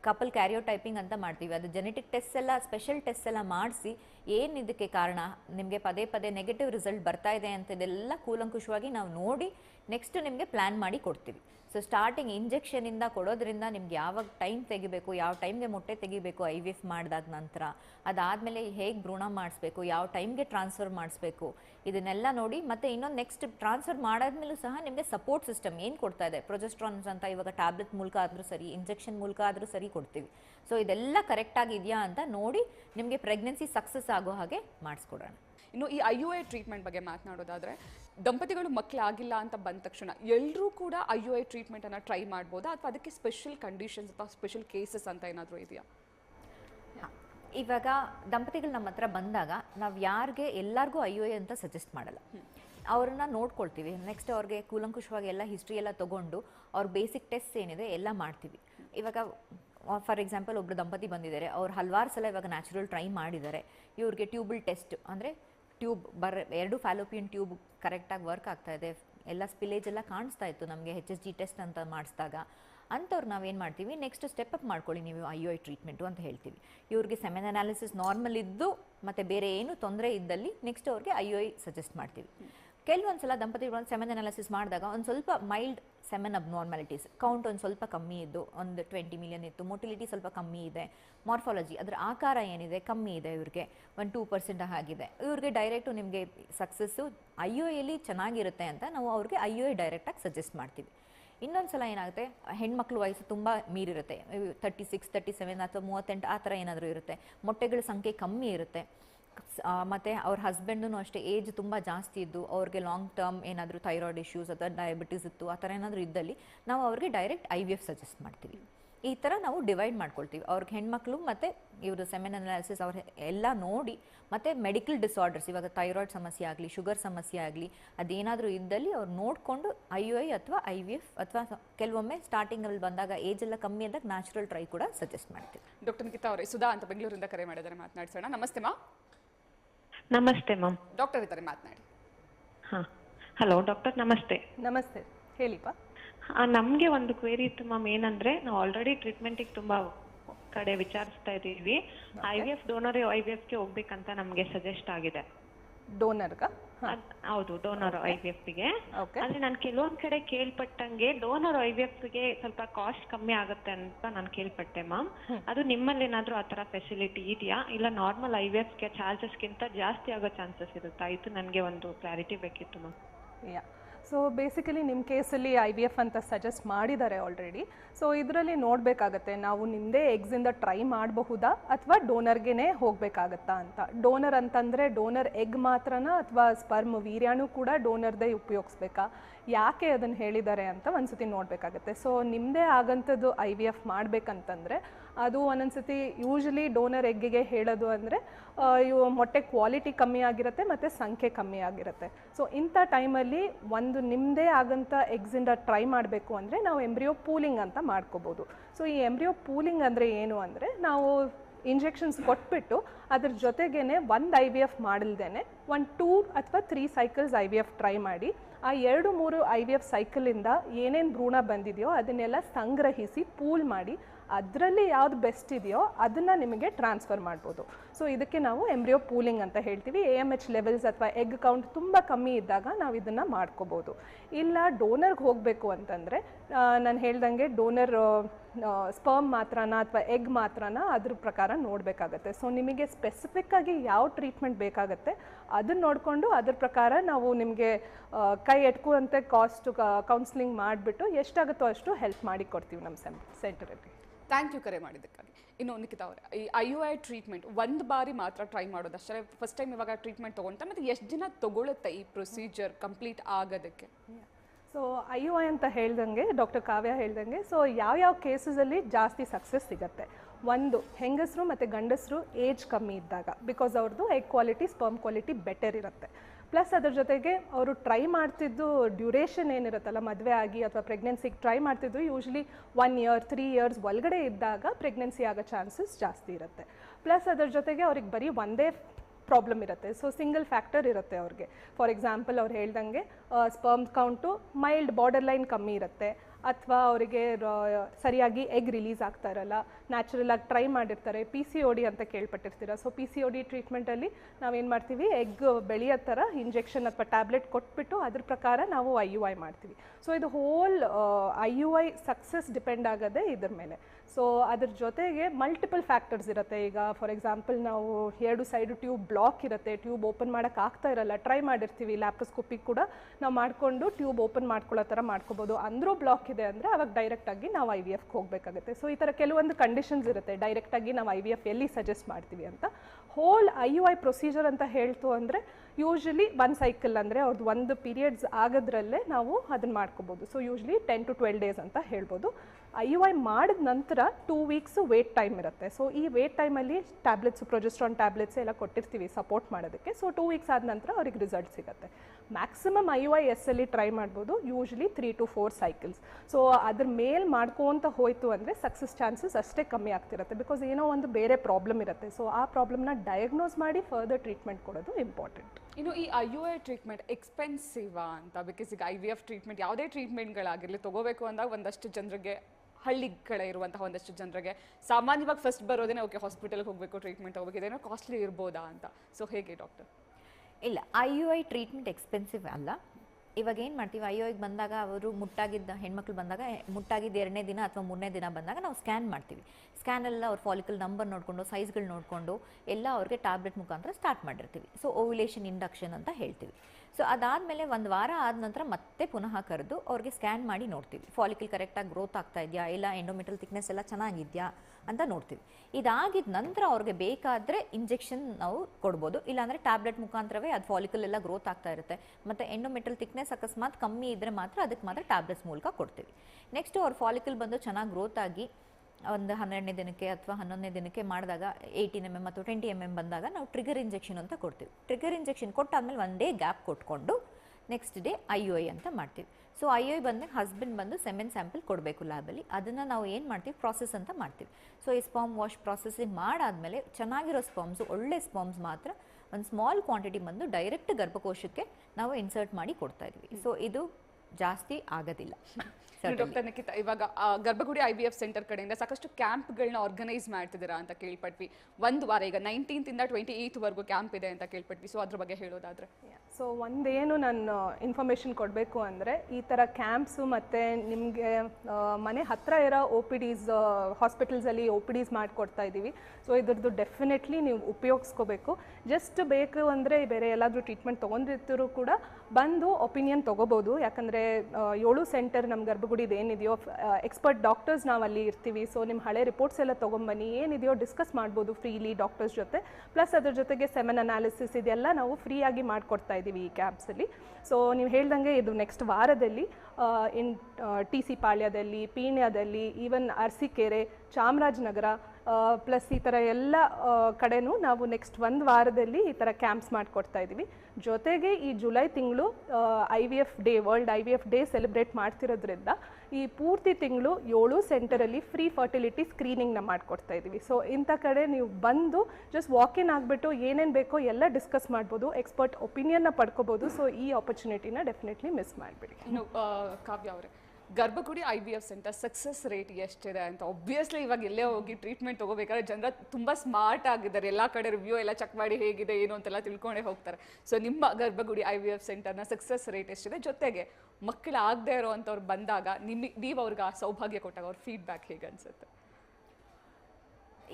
ಕಪಲ್ ಕ್ಯಾರಿಯೋಟೈಪಿಂಗ್ ಅಂತ ಮಾಡ್ತೀವಿ. ಅದು ಜೆನೆಟಿಕ್ ಟೆಸ್ಟ್ ಎಲ್ಲ ಸ್ಪೆಷಲ್ ಟೆಸ್ಟ್ ಎಲ್ಲ ಮಾಡಿಸಿ ಏನು ಇದಕ್ಕೆ ಕಾರಣ? ನಿಮಗೆ ಪದೇ ಪದೇ ನೆಗೆಟಿವ್ ರಿಸಲ್ಟ್ ಬರ್ತಾ ಇದೆ ಅಂತ ಇದೆಲ್ಲ ಕೂಲಂಕುಷವಾಗಿ ನಾವು ನೋಡಿ ನೆಕ್ಸ್ಟ್ ನಿಮಗೆ ಪ್ಲ್ಯಾನ್ ಮಾಡಿ ಕೊಡ್ತೀವಿ. ಸೊ ಸ್ಟಾರ್ಟಿಂಗ್ ಇಂಜೆಕ್ಷನಿಂದ ಕೊಡೋದ್ರಿಂದ ನಿಮ್ಗೆ ಯಾವಾಗ ಟೈಮ್ ತೆಗಿಬೇಕು, ಯಾವ ಟೈಮ್ಗೆ ಮೊಟ್ಟೆ ತೆಗಿಬೇಕು ಐ ವಿ ಎಫ್ ಮಾಡಿದಾದ ನಂತರ, ಅದಾದಮೇಲೆ ಹೇಗೆ ಭ್ರೂಣ ಮಾಡಿಸ್ಬೇಕು, ಯಾವ ಟೈಮ್ಗೆ ಟ್ರಾನ್ಸ್ಫರ್ ಮಾಡಿಸ್ಬೇಕು, ಇದನ್ನೆಲ್ಲ ನೋಡಿ ಮತ್ತೆ ಇನ್ನೊಂದು ನೆಕ್ಸ್ಟ್ ಟ್ರಾನ್ಸ್ಫರ್ ಮಾಡಾದ್ಮೇಲೂ ಸಹ ನಿಮಗೆ ಸಪೋರ್ಟ್ ಸಿಸ್ಟಮ್ ಏನು ಕೊಡ್ತಾ ಇದೆ ಪ್ರೊಜೆಸ್ಟ್ರಾನ್ಸ್ ಅಂತ ಇವಾಗ ಟ್ಯಾಬ್ಲೆಟ್ ಮೂಲಕ ಆದರೂ ಸರಿ ಇಂಜೆಕ್ಷನ್ ಮೂಲಕ ಆದರೂ ಸರಿ ಕೊಡ್ತೀವಿ. ಸೊ ಇದೆಲ್ಲ ಕರೆಕ್ಟಾಗಿ ಇದೆಯಾ ಅಂತ ನೋಡಿ ನಿಮಗೆ ಪ್ರೆಗ್ನೆನ್ಸಿ ಸಕ್ಸಸ್ ಆಗೋ ಹಾಗೆ ಮಾಡಿಸ್ಕೊಡೋಣ.
ಇನ್ನು ಈ ಐ ಯು ಐ ಟ್ರೀಟ್ಮೆಂಟ್ ಬಗ್ಗೆ ಮಾತನಾಡೋದಾದ್ರೆ ದಂಪತಿಗಳು ಮಕ್ಕಳಾಗಿಲ್ಲ ಅಂತ ಬಂದ ತಕ್ಷಣ ಎಲ್ಲರೂ ಕೂಡ ಐ ಯು ಐ ಟ್ರೀಟ್ಮೆಂಟ್ ಅನ್ನ ಟ್ರೈ ಮಾಡ್ಬೋದಾ? ಅಥವಾ ಅದಕ್ಕೆ ಸ್ಪೆಷಲ್ ಕಂಡೀಷನ್ಸ್ ಅಥವಾ ಸ್ಪೆಷಲ್ ಕೇಸಸ್ ಅಂತ ಏನಾದರೂ ಇದೆಯಾ?
ಇವಾಗ ದಂಪತಿಗಳು ನಮ್ಮ ಹತ್ರ ಬಂದಾಗ ನಾವು ಯಾರಿಗೆ ಎಲ್ಲರಿಗೂ ಐ ಐ ಅಂತ ಸಜೆಸ್ಟ್ ಮಾಡಲ್ಲ. ಅವ್ರನ್ನ ನೋಡ್ಕೊಳ್ತೀವಿ. ನೆಕ್ಸ್ಟ್ ಅವ್ರಿಗೆ ಕೂಲಂಕುಷವಾಗಿ ಎಲ್ಲ ಹಿಸ್ಟ್ರಿ ಎಲ್ಲ ತೊಗೊಂಡು ಅವ್ರ ಬೇಸಿಕ್ ಟೆಸ್ಟ್ ಏನಿದೆ ಎಲ್ಲ ಮಾಡ್ತೀವಿ. ಇವಾಗ ಫಾರ್ ಎಕ್ಸಾಂಪಲ್ ಒಬ್ರು ದಂಪತಿ ಬಂದಿದ್ದಾರೆ. ಅವ್ರು ಹಲವಾರು ಸಲ ಇವಾಗ ನ್ಯಾಚುರಲ್ ಟ್ರೈ ಮಾಡಿದ್ದಾರೆ. ಇವ್ರಿಗೆ ಟ್ಯೂಬಲ್ ಟೆಸ್ಟ್ ಅಂದರೆ ಟ್ಯೂಬ್ ಬರ್ ಎರಡು ಫ್ಯಾಲೋಪಿಯನ್ ಟ್ಯೂಬ್ ಕರೆಕ್ಟಾಗಿ ವರ್ಕ್ ಆಗ್ತಾ ಇದೆ. ಎಲ್ಲ ಸ್ಪಿಲೇಜ್ ಎಲ್ಲ ಕಾಣಿಸ್ತಾ ಇತ್ತು ನಮಗೆ ಹೆಚ್ ಎಸ್ ಜಿ ಟೆಸ್ಟ್ ಅಂತ ಮಾಡಿಸಿದಾಗ. ಅಂಥವ್ರು ನಾವೇನು ಮಾಡ್ತೀವಿ? ನೆಕ್ಸ್ಟ್ ಸ್ಟೆಪ್ ಅಪ್ ಮಾಡ್ಕೊಳ್ಳಿ ನೀವು ಐ ಐ ಟ್ರೀಟ್ಮೆಂಟು ಅಂತ ಹೇಳ್ತೀವಿ. ಇವ್ರಿಗೆ ಸೆಮೆನ್ ಅನಾಲಿಸಿಸ್ ನಾರ್ಮಲ್ ಇದ್ದು ಮತ್ತು ಬೇರೆ ಏನು ತೊಂದರೆ ಇದ್ದಲ್ಲಿ ನೆಕ್ಸ್ಟ್ ಅವ್ರಿಗೆ ಐ ಐ ಸಜೆಸ್ಟ್ ಮಾಡ್ತೀವಿ. ಕೆಲವೊಂದು ಸಲ ದಂಪತಿಗಳು ಸೆಮೆನ್ ಅನಾಲಿಸಿಸ್ ಮಾಡಿದಾಗ ಒಂದು ಸ್ವಲ್ಪ ಮೈಲ್ಡ್ ಸೆಮೆನ್ ಅಬ್ನಾರ್ಮಾಲಿಟೀಸ್ ಕೌಂಟ್ ಒಂದು ಸ್ವಲ್ಪ ಕಮ್ಮಿ ಇದ್ದು, ಒಂದು ಟ್ವೆಂಟಿ ಮಿಲಿಯನ್ ಇತ್ತು. ಮೊಟಿಲಿಟಿ ಸ್ವಲ್ಪ ಕಮ್ಮಿ ಇದೆ. ಮಾರ್ಫಾಲಜಿ ಅದರ ಆಕಾರ ಏನಿದೆ? ಕಮ್ಮಿ ಇದೆ ಇವ್ರಿಗೆ. ಒಂದು ಟೂ ಪರ್ಸೆಂಟ್ ಆಗಿದೆ. ಇವ್ರಿಗೆ ಡೈರೆಕ್ಟು ನಿಮಗೆ ಸಕ್ಸಸ್ಸು ಐ ಒ ಎಲ್ಲಿ ಚೆನ್ನಾಗಿರುತ್ತೆ ಅಂತ ನಾವು ಅವ್ರಿಗೆ ಐ ಒ ಎ ಡೈರೆಕ್ಟಾಗಿ ಸಜೆಸ್ಟ್ ಮಾಡ್ತೀವಿ. ಇನ್ನೊಂದು ಸಲ ಏನಾಗುತ್ತೆ? ಹೆಣ್ಮಕ್ಳು ವಯಸ್ಸು ತುಂಬ ಮೀರಿರುತ್ತೆ. ತರ್ಟಿ ಸಿಕ್ಸ್ ತರ್ಟಿ ಸೆವೆನ್ ಅಥವಾ ಮೂವತ್ತೆಂಟು ಆ ಥರ ಏನಾದರೂ ಇರುತ್ತೆ. ಮೊಟ್ಟೆಗಳ ಸಂಖ್ಯೆ ಕಮ್ಮಿ ಇರುತ್ತೆ. ಮತ್ತೆ ಅವ್ರ ಹಸ್ಬೆಂಡು ಅಷ್ಟೇ ಏಜ್ ತುಂಬ ಜಾಸ್ತಿ ಇದ್ದು, ಅವ್ರಿಗೆ ಲಾಂಗ್ ಟರ್ಮ್ ಏನಾದರೂ ಥೈರಾಯ್ಡ್ ಇಶ್ಯೂಸ್ ಅಥವಾ ಡಯಾಬಿಟೀಸ್ ಇತ್ತು, ಆ ಥರ ಏನಾದರೂ ಇದ್ದಲ್ಲಿ, ನಾವು ಅವ್ರಿಗೆ direct I V F suggest ಮಾಡ್ತೀವಿ. ಈ ಥರ ನಾವು ಡಿವೈಡ್ ಮಾಡ್ಕೊಳ್ತೀವಿ. ಅವ್ರಿಗೆ ಹೆಣ್ಮಕ್ಳು ಮತ್ತು ಇವರು ಸೆಮೆನ್ ಅನಾಲಿಸಿಸ್ ಅವ್ರ ಎಲ್ಲ ನೋಡಿ, ಮತ್ತು ಮೆಡಿಕಲ್ ಡಿಸಾರ್ಡರ್ಸ್ ಇವಾಗ ಥೈರಾಯ್ಡ್ ಸಮಸ್ಯೆ ಆಗಲಿ ಶುಗರ್ ಸಮಸ್ಯೆ ಆಗಲಿ, ಅದೇನಾದರೂ ಇದ್ದಲ್ಲಿ ಅವ್ರು ನೋಡಿಕೊಂಡು ಐ ಯು ಐ ಅಥವಾ ಐ ವಿ ಎಫ್ ಅಥವಾ ಕೆಲವೊಮ್ಮೆ ಸ್ಟಾರ್ಟಿಂಗಲ್ಲಿ ಬಂದಾಗ ಏಜ್ ಎಲ್ಲ ಕಮ್ಮಿ ಅಂದಾಗ ನ್ಯಾಚುರಲ್ ಟ್ರೈ ಕೂಡ ಸಜೆಸ್ಟ್ ಮಾಡ್ತೀವಿ.
ಡಾಕ್ಟರ್ ನಿಖಿತಾ ಅವರೇ, ಸುಧಾ ಅಂತ ಬೆಂಗಳೂರಿಂದ ಕರೆ ಮಾಡಿದ್ದಾರೆ, ಮಾತನಾಡಿಸೋಣ. ನಮಸ್ತೆ ಮಾ.
ನಮಸ್ತೆ ಮ್ಯಾಮ್.
ಡಾಕ್ಟರ್ ಇದ್ದಾರೆ ಮಾತನಾಡಿ.
ಹಾಂ ಹಲೋ ಡಾಕ್ಟರ್ ನಮಸ್ತೆ.
ನಮಸ್ತೆ ಹೇಳಿಪ್ಪ.
ನಮಗೆ ನಮ್ಗೆ ಒಂದು ಕ್ವೇರಿ ಇತ್ತು ಮ್ಯಾಮ್ ಏನಂದ್ರೆ ನಾವು ಆಲ್ರೆಡಿ ಟ್ರೀಟ್ಮೆಂಟಿಗೆ ತುಂಬಾ ಕಡೆ ವಿಚಾರಿಸ್ತಾ ಇದ್ದೀವಿ. I V F donor I V ಎಫ್ಗೆ ಹೋಗ್ಬೇಕಂತ ನಮಗೆ ಸಜೆಸ್ಟ್ ಆಗಿದೆ.
ಡೋನರ್ಗ
ಹೌದು ಡೋನರ್
ಐವಿಎಫ್ಗೆ
ಆದ್ರೆ ನಾನು ಕೆಲವೊಂದ್ ಕಡೆ ಕೇಳ್ಪಟ್ಟಂಗೆ ಡೋನರ್ ಐವಿಎಫ್ಗೆ ಸ್ವಲ್ಪ ಕಾಸ್ಟ್ ಕಮ್ಮಿ ಆಗುತ್ತೆ ಅಂತ ನಾನು ಕೇಳ್ಪಟ್ಟೆ ಮ್ಯಾಮ್ ಅದು ನಿಮ್ಮಲ್ಲಿ ಏನಾದ್ರೂ ಆ ತರ ಫೆಸಿಲಿಟಿ ಇದೆಯಾ? ಇಲ್ಲ ನಾರ್ಮಲ್ ಐವಿಎಫ್ಗೆ ಚಾರ್ಜಸ್ ಗಿಂತ ಜಾಸ್ತಿ ಆಗೋ ಚಾನ್ಸಸ್ ಇರುತ್ತಾ? ಇದು ನನಗೆ ಒಂದು ಕ್ಲಾರಿಟಿ ಬೇಕಿತ್ತು ಮ್ಯಾಮ್
ಸೊ ಬೇಸಿಕಲಿ ನಿಮ್ಮ ಕೇಸಲ್ಲಿ ಐ ವಿ ಎಫ್ ಅಂತ ಸಜೆಸ್ಟ್ ಮಾಡಿದ್ದಾರೆ ಆಲ್ರೆಡಿ ಸೊ ಇದರಲ್ಲಿ ನೋಡಬೇಕಾಗತ್ತೆ, ನಾವು ನಿಮ್ಮದೇ ಎಗ್ಸಿಂದ ಟ್ರೈ ಮಾಡಬಹುದಾ ಅಥವಾ ಡೋನರ್ಗೆ ಹೋಗಬೇಕಾಗತ್ತಾ ಅಂತ? ಡೋನರ್ ಅಂತಂದರೆ ಡೋನರ್ ಎಗ್ ಮಾತ್ರನಾ ಅಥವಾ ಸ್ಪರ್ಮ್ ವೀರ್ಯಾನು ಕೂಡ ಡೋನರ್ದೇ ಉಪಯೋಗಿಸ್ಬೇಕಾ? ಯಾಕೆ ಅದನ್ನು ಹೇಳಿದ್ದಾರೆ ಅಂತ ಒಂದು ಸತಿ ನೋಡಬೇಕಾಗತ್ತೆ. ಸೊ ನಿಮ್ಮದೇ ಆಗಂಥದ್ದು ಐ ವಿ ಎಫ್ ಮಾಡಬೇಕಂತಂದರೆ ಅದು ಒಂದೊಂದ್ಸತಿ ಯೂಶ್ವಲಿ ಡೋನರ್ ಎಗ್ಗಿಗೆ ಹೇಳೋದು ಅಂದರೆ ಇವು ಮೊಟ್ಟೆ ಕ್ವಾಲಿಟಿ ಕಮ್ಮಿ ಆಗಿರುತ್ತೆ ಮತ್ತು ಸಂಖ್ಯೆ ಕಮ್ಮಿ ಆಗಿರುತ್ತೆ. ಸೊ ಇಂಥ ಟೈಮಲ್ಲಿ ಒಂದು ನಿಮ್ಮದೇ ಆಗಂಥ ಎಗ್ಸಿಂದ ಟ್ರೈ ಮಾಡಬೇಕು ಅಂದರೆ ನಾವು ಎಂಬ್ರಿಯೋ ಪೂಲಿಂಗ್ ಅಂತ ಮಾಡ್ಕೋಬೋದು. ಸೊ ಈ ಎಂಬ್ರಿಯೋ ಪೂಲಿಂಗ್ ಅಂದರೆ ಏನು ಅಂದರೆ, ನಾವು ಇಂಜೆಕ್ಷನ್ಸ್ ಕೊಟ್ಬಿಟ್ಟು ಅದ್ರ ಜೊತೆಗೇನೆ ಒಂದು ಐ ವಿ ಎಫ್ ಮಾಡಲ್ದೇ ಒಂದು ಟೂ ಅಥವಾ three cycles I V F try ಮಾಡಿ, ಆ ಎರಡು ಮೂರು ಐ ವಿ ಎಫ್ ಸೈಕಲಿಂದ ಏನೇನು ಭ್ರೂಣ ಬಂದಿದೆಯೋ ಅದನ್ನೆಲ್ಲ ಸಂಗ್ರಹಿಸಿ ಪೂಲ್ ಮಾಡಿ ಅದರಲ್ಲಿ ಯಾವ್ದು ಬೆಸ್ಟ್ ಇದೆಯೋ ಅದನ್ನು ನಿಮಗೆ ಟ್ರಾನ್ಸ್ಫರ್ ಮಾಡ್ಬೋದು. ಸೊ ಇದಕ್ಕೆ ನಾವು ಎಂಬ್ರಿಯೋ ಪೂಲಿಂಗ್ ಅಂತ ಹೇಳ್ತೀವಿ. ಎ ಎಂ ಎಚ್ ಲೆವೆಲ್ಸ್ ಅಥವಾ ಎಗ್ ಕೌಂಟ್ ತುಂಬ ಕಮ್ಮಿ ಇದ್ದಾಗ ನಾವು ಇದನ್ನು ಮಾಡ್ಕೋಬೋದು. ಇಲ್ಲ ಡೋನರ್ಗೆ ಹೋಗಬೇಕು ಅಂತಂದರೆ ನಾನು ಹೇಳ್ದಂಗೆ ಡೋನರ್ ಸ್ಪರ್ಮ್ ಮಾತ್ರನಾ ಅಥವಾ ಎಗ್ ಮಾತ್ರನ ಅದ್ರ ಪ್ರಕಾರ ನೋಡಬೇಕಾಗತ್ತೆ. ಸೊ ನಿಮಗೆ ಸ್ಪೆಸಿಫಿಕ್ಕಾಗಿ ಯಾವ ಟ್ರೀಟ್ಮೆಂಟ್ ಬೇಕಾಗತ್ತೆ ಅದನ್ನ ನೋಡಿಕೊಂಡು ಅದ್ರ ಪ್ರಕಾರ ನಾವು ನಿಮಗೆ ಕೈ ಎಟ್ಕುವಂತೆ ಕಾಸ್ಟ್ ಕೌನ್ಸಿಲಿಂಗ್ ಮಾಡಿಬಿಟ್ಟು ಎಷ್ಟಾಗುತ್ತೋ ಅಷ್ಟು ಹೆಲ್ಪ್ ಮಾಡಿ ಕೊಡ್ತೀವಿ ನಮ್ಮ ಸೆಂ ಸೆಂಟರಲ್ಲಿ
ಥ್ಯಾಂಕ್ ಯು ಕರೆ ಮಾಡಿದ್ದಕ್ಕಾಗಿ. ಇನ್ನು ನಿಖಿತಾ ಅವರೇ, ಈ ಐ ಯು ಐ ಟ್ರೀಟ್ಮೆಂಟ್ ಒಂದು ಬಾರಿ ಮಾತ್ರ ಟ್ರೈ ಮಾಡೋದಷ್ಟೇ, ಫಸ್ಟ್ ಟೈಮ್ ಇವಾಗ ಟ್ರೀಟ್ಮೆಂಟ್ ತೊಗೊಳ್ತಾ ಮತ್ತು ಎಷ್ಟು ದಿನ ತೊಗೊಳುತ್ತೆ ಈ ಪ್ರೊಸೀಜರ್ ಕಂಪ್ಲೀಟ್ ಆಗೋದಕ್ಕೆ?
ಸೊ ಐ ಯು ಐ ಅಂತ ಹೇಳ್ದಂಗೆ, ಡಾಕ್ಟರ್ ಕಾವ್ಯ ಹೇಳ್ದಂಗೆ ಸೊ ಯಾವ್ಯಾವ ಕೇಸಸಲ್ಲಿ ಜಾಸ್ತಿ ಸಕ್ಸಸ್ ಸಿಗುತ್ತೆ? ಒಂದು ಹೆಂಗಸರು ಮತ್ತು ಗಂಡಸರು ಏಜ್ ಕಮ್ಮಿ ಇದ್ದಾಗ ಬಿಕಾಸ್ ಅವ್ರದ್ದು egg quality sperm quality better ಇರುತ್ತೆ. ಪ್ಲಸ್ ಅದ್ರ ಜೊತೆಗೆ ಅವರು ಟ್ರೈ ಮಾಡ್ತಿದ್ದು ಡ್ಯೂರೇಷನ್ ಏನಿರುತ್ತಲ್ಲ, ಮದುವೆ ಆಗಿ ಅಥವಾ ಪ್ರೆಗ್ನೆನ್ಸಿಗೆ try ಮಾಡ್ತಿದ್ದು usually one year three years ಒಳಗಡೆ ಇದ್ದಾಗ ಪ್ರೆಗ್ನೆನ್ಸಿ ಆಗೋ ಚಾನ್ಸಸ್ ಜಾಸ್ತಿ ಇರುತ್ತೆ. ಪ್ಲಸ್ ಅದ್ರ ಜೊತೆಗೆ ಅವ್ರಿಗೆ ಬರೀ ಒಂದೇ ಪ್ರಾಬ್ಲಮ್ ಇರುತ್ತೆ. ಸೊ ಸಿಂಗಲ್ ಫ್ಯಾಕ್ಟರ್ ಇರುತ್ತೆ ಅವ್ರಿಗೆ. ಫಾರ್ ಎಕ್ಸಾಂಪಲ್ ಅವ್ರು ಹೇಳ್ದಂಗೆ sperm count mild borderline ಕಮ್ಮಿ ಇರುತ್ತೆ. ಅಥವಾ ಅವರಿಗೆ ಸರಿಯಾಗಿ ಎಗ್ ರಿಲೀಸ್ ಆಗ್ತಾ ಇರಲ್ಲ ನ್ಯಾಚುರಲ್ ಆಗಿ ಟ್ರೈ ಮಾಡಿರ್ತಾರೆ ಪಿ ಸಿ ಒ ಡಿ ಅಂತ ಕೇಳ್ಪಟ್ಟಿರ್ತೀರ. So P C O D ಟ್ರೀಟ್ಮೆಂಟಲ್ಲಿ ನಾವೇನು ಮಾಡ್ತೀವಿ ಎಗ್ ಬೆಳೆಯೋ ಥರ ಇಂಜೆಕ್ಷನ್ ಅಥವಾ ಟ್ಯಾಬ್ಲೆಟ್ ಕೊಟ್ಬಿಟ್ಟು ಅದ್ರ ಪ್ರಕಾರ ನಾವು ಐ ಯು ಐ ಮಾಡ್ತೀವಿ. ಸೊ ಇದು whole I U I success depend ಆಗೋದೇ ಇದ್ರ ಮೇಲೆ. ಸೊ ಅದ್ರ ಜೊತೆಗೆ ಮಲ್ಟಿಪಲ್ ಫ್ಯಾಕ್ಟರ್ಸ್ ಇರುತ್ತೆ. ಈಗ ಫಾರ್ ಎಕ್ಸಾಂಪಲ್ ನಾವು ಎರಡು ಸೈಡು ಟ್ಯೂಬ್ ಬ್ಲಾಕ್ ಇರುತ್ತೆ. ಟ್ಯೂಬ್ ಓಪನ್ ಮಾಡೋಕೆ ಆಗ್ತಾ ಇರಲ್ಲ. ಟ್ರೈ ಮಾಡಿರ್ತೀವಿ. ಲ್ಯಾಪ್ರೋಸ್ಕೋಪಿಗೆ ಕೂಡ ನಾವು ಮಾಡಿಕೊಂಡು ಟ್ಯೂಬ್ ಓಪನ್ ಮಾಡ್ಕೊಳ್ಳೋ ಥರ ಮಾಡ್ಕೋಬೋದು. ಅಂದರೂ ಬ್ಲಾಕ್ ಇದೆ ಅಂದರೆ ಅವಾಗ ಡೈರೆಕ್ಟಾಗಿ ನಾವು ಐ ವಿ ಎಫ್ಗೆ ಹೋಗಬೇಕಾಗುತ್ತೆ. ಸೊ ಈ ಥರ ಕೆಲವೊಂದು ಕಂಡೀಷನ್ಸ್ ಇರುತ್ತೆ. ಡೈರೆಕ್ಟಾಗಿ ನಾವು ಐ ವಿ ಎಫ್ ಎಲ್ಲಿ ಸಜೆಸ್ಟ್ ಮಾಡ್ತೀವಿ ಅಂತ. Whole I U I procedure ಅಂತ ಹೇಳ್ತು ಅಂದರೆ ಯೂಶ್ವಲಿ ಒನ್ ಸೈಕಲ್ ಅಂದರೆ ಅವ್ರದ್ದು ಒಂದು ಪೀರಿಯಡ್ಸ್ ಆಗೋದ್ರಲ್ಲೇ ನಾವು ಅದನ್ನು ಮಾಡ್ಕೋಬೋದು. So usually ten to twelve days ಅಂತ ಹೇಳ್ಬೋದು. ಐ ಯು ಐ ಮಾಡಿದ ನಂತರ ಟೂ ವೀಕ್ಸು ವೇಟ್ ಟೈಮ್ ಇರುತ್ತೆ. ಸೊ ಈ ವೇಟ್ ಟೈಮಲ್ಲಿ ಟ್ಯಾಬ್ಲೆಟ್ಸು ಪ್ರೊಜೆಸ್ಟ್ರಾನ್ ಟ್ಯಾಬ್ಲೆಟ್ಸ್ ಎಲ್ಲ ಕೊಟ್ಟಿರ್ತೀವಿ ಸಪೋರ್ಟ್ ಮಾಡೋದಕ್ಕೆ. ಸೊ ಟೂ ವೀಕ್ಸ್ ಆದ ನಂತರ ಅವ್ರಿಗೆ ರಿಸಲ್ಟ್ ಸಿಗುತ್ತೆ. ಮ್ಯಾಕ್ಸಿಮಮ್ ಐ ವೈ ಎಸ್ ಅಲ್ಲಿ ಟ್ರೈ ಮಾಡ್ಬೋದು usually three to four cycles so ಅದ್ರ ಮೇಲೆ ಮಾಡ್ಕೊಂತ ಹೋಯ್ತು ಅಂದರೆ ಸಕ್ಸಸ್ ಚಾನ್ಸಸ್ ಅಷ್ಟೇ ಕಮ್ಮಿ ಆಗ್ತಿರುತ್ತೆ ಬಿಕಾಸ್ ಏನೋ ಒಂದು ಬೇರೆ ಪ್ರಾಬ್ಲಮ್ ಇರುತ್ತೆ. ಸೊ ಆ ಪ್ರಾಬ್ಲಮ್ನ ಡಯಾಗ್ನೋಸ್ ಮಾಡಿ ಫರ್ದರ್ ಟ್ರೀಟ್ಮೆಂಟ್ ಕೊಡೋದು ಇಂಪಾರ್ಟೆಂಟ್
ಇನ್ನು ಈ ಐ ಯು ಐ ಟ್ರೀಟ್ಮೆಂಟ್ ಎಕ್ಸ್ಪೆನ್ಸಿವಾ ಅಂತ ಬಿಕಾಸ್ ಈಗ ಐ ವಿ ಎಫ್ ಟ್ರೀಟ್ಮೆಂಟ್ ಯಾವುದೇ ಟ್ರೀಟ್ಮೆಂಟ್ಗಳಾಗಿರಲಿ ತಗೋಬೇಕು ಅಂದಾಗ ಒಂದಷ್ಟು ಜನರಿಗೆ ಹಳ್ಳಿ ಕಡೆ ಇರುವಂತಹ ಒಂದಷ್ಟು ಜನರಿಗೆ, ಸಾಮಾನ್ಯವಾಗಿ ಫಸ್ಟ್ ಬರೋದೇನೆ ಓಕೆ ಹಾಸ್ಪಿಟಲ್ಗೆ ಹೋಗಬೇಕು ಟ್ರೀಟ್ಮೆಂಟ್ ಹೋಗಬೇಕು ಇದೇನೋ ಕಾಸ್ಟ್ಲಿ ಇರ್ಬೋದಾ ಅಂತ. ಸೊ ಹೇಗೆ ಡಾಕ್ಟರ್
ಇಲ್ಲ I U I treatment expensive ಅಲ್ಲ. ಇವಾಗ ಏನು ಮಾಡ್ತೀವಿ ಐ ಯು ಐಗೆ ಬಂದಾಗ ಅವರು ಮುಟ್ಟಾಗಿದ್ದ ಹೆಣ್ಮಕ್ಳು ಬಂದಾಗ, ಮುಟ್ಟಾಗಿದ್ದ ಎರಡನೇ ದಿನ ಅಥವಾ ಮೂರನೇ ದಿನ ಬಂದಾಗ ನಾವು ಸ್ಕ್ಯಾನ್ ಮಾಡ್ತೀವಿ. ಸ್ಕ್ಯಾನೆಲ್ಲ ಅವ್ರ ಫಾಲಿಕಲ್ ನಂಬರ್ ನೋಡಿಕೊಂಡು ಸೈಜ್ಗಳು ನೋಡಿಕೊಂಡು, ಎಲ್ಲ ಅವ್ರಿಗೆ ಟ್ಯಾಬ್ಲೆಟ್ ಮುಖಾಂತರ ಸ್ಟಾರ್ಟ್ ಮಾಡಿರ್ತೀವಿ. ಸೊ ಓವ್ಯುಲೇಷನ್ ಇಂಡಕ್ಷನ್ ಅಂತ ಹೇಳ್ತೀವಿ. ಸೊ ಅದಾದಮೇಲೆ ಒಂದು ವಾರ ಆದ ನಂತರ ಮತ್ತೆ ಪುನಃ ಕರೆದು ಅವ್ರಿಗೆ ಸ್ಕ್ಯಾನ್ ಮಾಡಿ ನೋಡ್ತೀವಿ. ಫಾಲಿಕಲ್ ಕರೆಕ್ಟಾಗಿ ಗ್ರೋತ್ ಆಗ್ತಾ ಇದೆಯಾ? ಇಲ್ಲ ಎಂಡೋಮೆಟ್ರಲ್ ಥಿಕ್ನೆಸ್ ಎಲ್ಲ ಚೆನ್ನಾಗಿದೆಯಾ? ಅಂತ ನೋಡ್ತೀವಿ. ಇದಾಗಿದ ನಂತರ ಅವ್ರಿಗೆ ಬೇಕಾದರೆ ಇಂಜೆಕ್ಷನ್ ನಾವು ಕೊಡ್ಬೋದು. ಇಲ್ಲಾಂದರೆ ಟ್ಯಾಬ್ಲೆಟ್ ಮುಖಾಂತರವೇ ಅದು ಫಾಲಿಕಲ್ ಎಲ್ಲ ಗ್ರೋತ್ ಆಗ್ತಾ ಇರುತ್ತೆ. ಮತ್ತು ಎಂಡೋಮೆಟ್ರಲ್ ಥಿಕ್ನೆಸ್ ಅಕಸ್ಮಾತ್ ಕಮ್ಮಿ ಇದ್ದರೆ ಮಾತ್ರ ಅದಕ್ಕೆ ಮಾತ್ರ ಟ್ಯಾಬ್ಲೆಟ್ಸ್ ಮೂಲಕ ಕೊಡ್ತೀವಿ. ನೆಕ್ಸ್ಟು ಅವ್ರ ಫಾಲಿಕಲ್ ಬಂದು ಚೆನ್ನಾಗಿ ಗ್ರೋತ್ ಆಗಿ ಒಂದು ಹನ್ನೆರಡನೇ ದಿನಕ್ಕೆ ಅಥವಾ ಹನ್ನೊಂದನೇ ದಿನಕ್ಕೆ ಮಾಡಿದಾಗ ಏಯ್ಟೀನ್ ಎಂ ಎಂ ಅಥವಾ ಟ್ವೆಂಟಿ ಎಂ ಎಂ ಬಂದಾಗ ನಾವು ಟ್ರಿಗರ್ ಇಂಜೆಕ್ಷನ್ ಅಂತ ಕೊಡ್ತೀವಿ. ಟ್ರಿಗರ್ ಇಂಜೆಕ್ಷನ್ ಕೊಟ್ಟಾದ್ಮೇಲೆ ಒನ್ ಡೇ ಗ್ಯಾಪ್ ಕೊಟ್ಕೊಂಡು next day I U I ಅಂತ ಮಾಡ್ತೀವಿ. ಸೊ ಐ ಯು ಐ ಬಂದಾಗ ಹಸ್ಬೆಂಡ್ ಬಂದು ಸೆಮೆನ್ ಸ್ಯಾಂಪಲ್ ಕೊಡಬೇಕು ಲ್ಯಾಬಲ್ಲಿ ಅದನ್ನು ನಾವು ಏನು ಮಾಡ್ತೀವಿ? ಪ್ರಾಸೆಸ್ ಅಂತ ಮಾಡ್ತೀವಿ. ಸೊ ಈ ಸ್ಪಾಮ್ ವಾಶ್ ಪ್ರಾಸೆಸಿಂಗ್ ಮಾಡಾದಮೇಲೆ ಚೆನ್ನಾಗಿರೋ ಸ್ಪಾಮ್ಸು ಒಳ್ಳೆ ಸ್ಪಾಮ್ಸ್ ಮಾತ್ರ ಒಂದು ಸ್ಮಾಲ್ ಕ್ವಾಂಟಿಟಿ ಬಂದು ಡೈರೆಕ್ಟ್ ಗರ್ಭಕೋಶಕ್ಕೆ ನಾವು ಇನ್ಸರ್ಟ್ ಮಾಡಿ ಕೊಡ್ತಾ ಇದ್ವಿ. ಸೊ ಇದು ಜಾಸ್ತಿ ಆಗೋದಿಲ್ಲ.
ಡಾಕ್ಟರ್ ನಿಖಿತಾ ಇವಾಗ ಆ, ಗರ್ಭಗುಡಿ ಐ ವಿ ಎಫ್ ಸೆಂಟರ್ ಕಡೆಯಿಂದ ಸಾಕಷ್ಟು ಕ್ಯಾಂಪ್ಗಳನ್ನ ಆರ್ಗನೈಸ್ ಮಾಡ್ತಿದ್ದೀರಾ ಅಂತ ಕೇಳ್ಪಟ್ವಿ. ಒಂದು ವಾರ ಈಗ ನೈನ್ಟೀನ್ತಿಂದ ಟ್ವೆಂಟಿ ಏತ್ ವರೆಗೂ ಕ್ಯಾಂಪ್ ಇದೆ ಅಂತ ಕೇಳ್ಪಟ್ವಿ. ಸೊ ಅದ್ರ ಬಗ್ಗೆ ಹೇಳೋದಾದ್ರೆ.
ಸೊ ಒಂದೇನು ನಾನು ಇನ್ಫಾರ್ಮೇಷನ್ ಕೊಡಬೇಕು ಅಂದರೆ ಈ ಥರ ಕ್ಯಾಂಪ್ಸು ಮತ್ತು ನಿಮಗೆ ಮನೆ ಹತ್ತಿರ ಇರೋ ಒ ಪಿ ಡಿಸ್ ಹಾಸ್ಪಿಟಲ್ಸಲ್ಲಿ ಒ ಪಿ ಡಿಸ್ ಮಾಡಿಕೊಡ್ತಾ ಇದ್ದೀವಿ ಸೊ ಇದ್ರದ್ದು ಡೆಫಿನೆಟ್ಲಿ ನೀವು ಉಪಯೋಗಿಸ್ಕೋಬೇಕು. ಜಸ್ಟ್ ಬೇಕು ಅಂದರೆ ಬೇರೆ ಎಲ್ಲಾದರೂ ಟ್ರೀಟ್ಮೆಂಟ್ ತೊಗೊಂಡಿರ್ತಿರೂ ಕೂಡ ಬಂದು ಒಪಿನಿಯನ್ ತೊಗೋಬೋದು. ಯಾಕಂದರೆ ಏಳು ಸೆಂಟರ್ ನಮ್ಮ ಗರ್ಭಗುಡಿದು ಏನಿದೆಯೋ ಎಕ್ಸ್ಪರ್ಟ್ ಡಾಕ್ಟರ್ಸ್ ನಾವು ಅಲ್ಲಿ ಇರ್ತೀವಿ. ಸೊ, ನಿಮ್ಮ ಹಳೆ ರಿಪೋರ್ಟ್ಸ್ ಎಲ್ಲ ತೊಗೊಂಬನ್ನಿ. ಏನಿದೆಯೋ ಡಿಸ್ಕಸ್ ಮಾಡ್ಬೋದು ಫ್ರೀಲಿ ಡಾಕ್ಟರ್ಸ್ ಜೊತೆ. ಪ್ಲಸ್ ಅದ್ರ ಜೊತೆಗೆ ಸೆಮನ್ ಅನಾಲಿಸಿಸ್ ಇದೆಲ್ಲ ನಾವು ಫ್ರೀಯಾಗಿ ಮಾಡಿಕೊಡ್ತಾ ಇದ್ದೀವಿ ಈ ಕ್ಯಾಬ್ಸಲ್ಲಿ ಸೊ, ನೀವು ಹೇಳ್ದಂಗೆ ಇದು ನೆಕ್ಸ್ಟ್ ವಾರದಲ್ಲಿ ಇನ್ ಟಿ ಸಿ ಪಾಳ್ಯದಲ್ಲಿ, ಪೀಣ್ಯದಲ್ಲಿ, ಈವನ್ ಅರಸೀಕೆರೆ, ಚಾಮರಾಜನಗರ ಪ್ಲಸ್ ಈ ಥರ ಎಲ್ಲ ಕಡೆನೂ ನಾವು ನೆಕ್ಸ್ಟ್ ಒಂದು ವಾರದಲ್ಲಿ ಈ ಥರ ಕ್ಯಾಂಪ್ಸ್ ಮಾಡಿಕೊಡ್ತಾ ಇದ್ದೀವಿ. ಜೊತೆಗೆ ಈ ಜುಲೈ ತಿಂಗಳು I V F day world I V F day celebrate ಮಾಡ್ತಿರೋದ್ರಿಂದ ಈ ಪೂರ್ತಿ ತಿಂಗಳು ಏಳು ಸೆಂಟರಲ್ಲಿ ಫ್ರೀ ಫರ್ಟಿಲಿಟಿ ಸ್ಕ್ರೀನಿಂಗ್ನ ಮಾಡಿಕೊಡ್ತಾ ಇದ್ದೀವಿ. ಸೊ ಇಂಥ ಕಡೆ ನೀವು ಬಂದು ಜಸ್ಟ್ ವಾಕ್ ಇನ್ ಆಗಿಬಿಟ್ಟು ಏನೇನು ಬೇಕೋ ಎಲ್ಲ ಡಿಸ್ಕಸ್ ಮಾಡ್ಬೋದು ಎಕ್ಸ್ಪರ್ಟ್ ಒಪಿನಿಯನ್ನ ಪಡ್ಕೋಬೋದು. ಸೊ ಈ ಆಪರ್ಚುನಿಟಿನ ಡೆಫಿನೆಟ್ಲಿ ಮಿಸ್ ಮಾಡಿಬಿಡಿ.
ಕಾವ್ಯ ಅವರೇ Garbhagudi I V F center success rate ಎಷ್ಟಿದೆ ಅಂತ ಒಬ್ವಿಯಸ್ಲಿ ಇವಾಗ ಎಲ್ಲೇ ಹೋಗಿ ಟ್ರೀಟ್ಮೆಂಟ್ ತಗೋಬೇಕಾದ್ರೆ ಜನರ ತುಂಬ ಸ್ಮಾರ್ಟ್ ಆಗಿದ್ದಾರೆ. ಎಲ್ಲ ಕಡೆ ರಿವ್ಯೂ ಎಲ್ಲ ಚೆಕ್ ಮಾಡಿ ಹೇಗಿದೆ, ಏನು ಅಂತೆಲ್ಲ ತಿಳ್ಕೊಂಡೇ ಹೋಗ್ತಾರೆ. ಸೊ ನಿಮ್ಮ ಗರ್ಭಗುಡಿ ಐ ವಿ ಎಫ್ ಸೆಂಟರ್ನ ಸಕ್ಸಸ್ ರೇಟ್ ಎಷ್ಟಿದೆ? ಜೊತೆಗೆ ಮಕ್ಕಳು ಆಗದೆ ಇರೋವಂಥವ್ರು ಬಂದಾಗ ನಿಮಗೆ ನೀವು ಅವ್ರಿಗೆ ಆ ಸೌಭಾಗ್ಯ ಕೊಟ್ಟಾಗ ಅವ್ರ ಫೀಡ್ಬ್ಯಾಕ್ ಹೇಗೆ ಅನ್ಸುತ್ತೆ?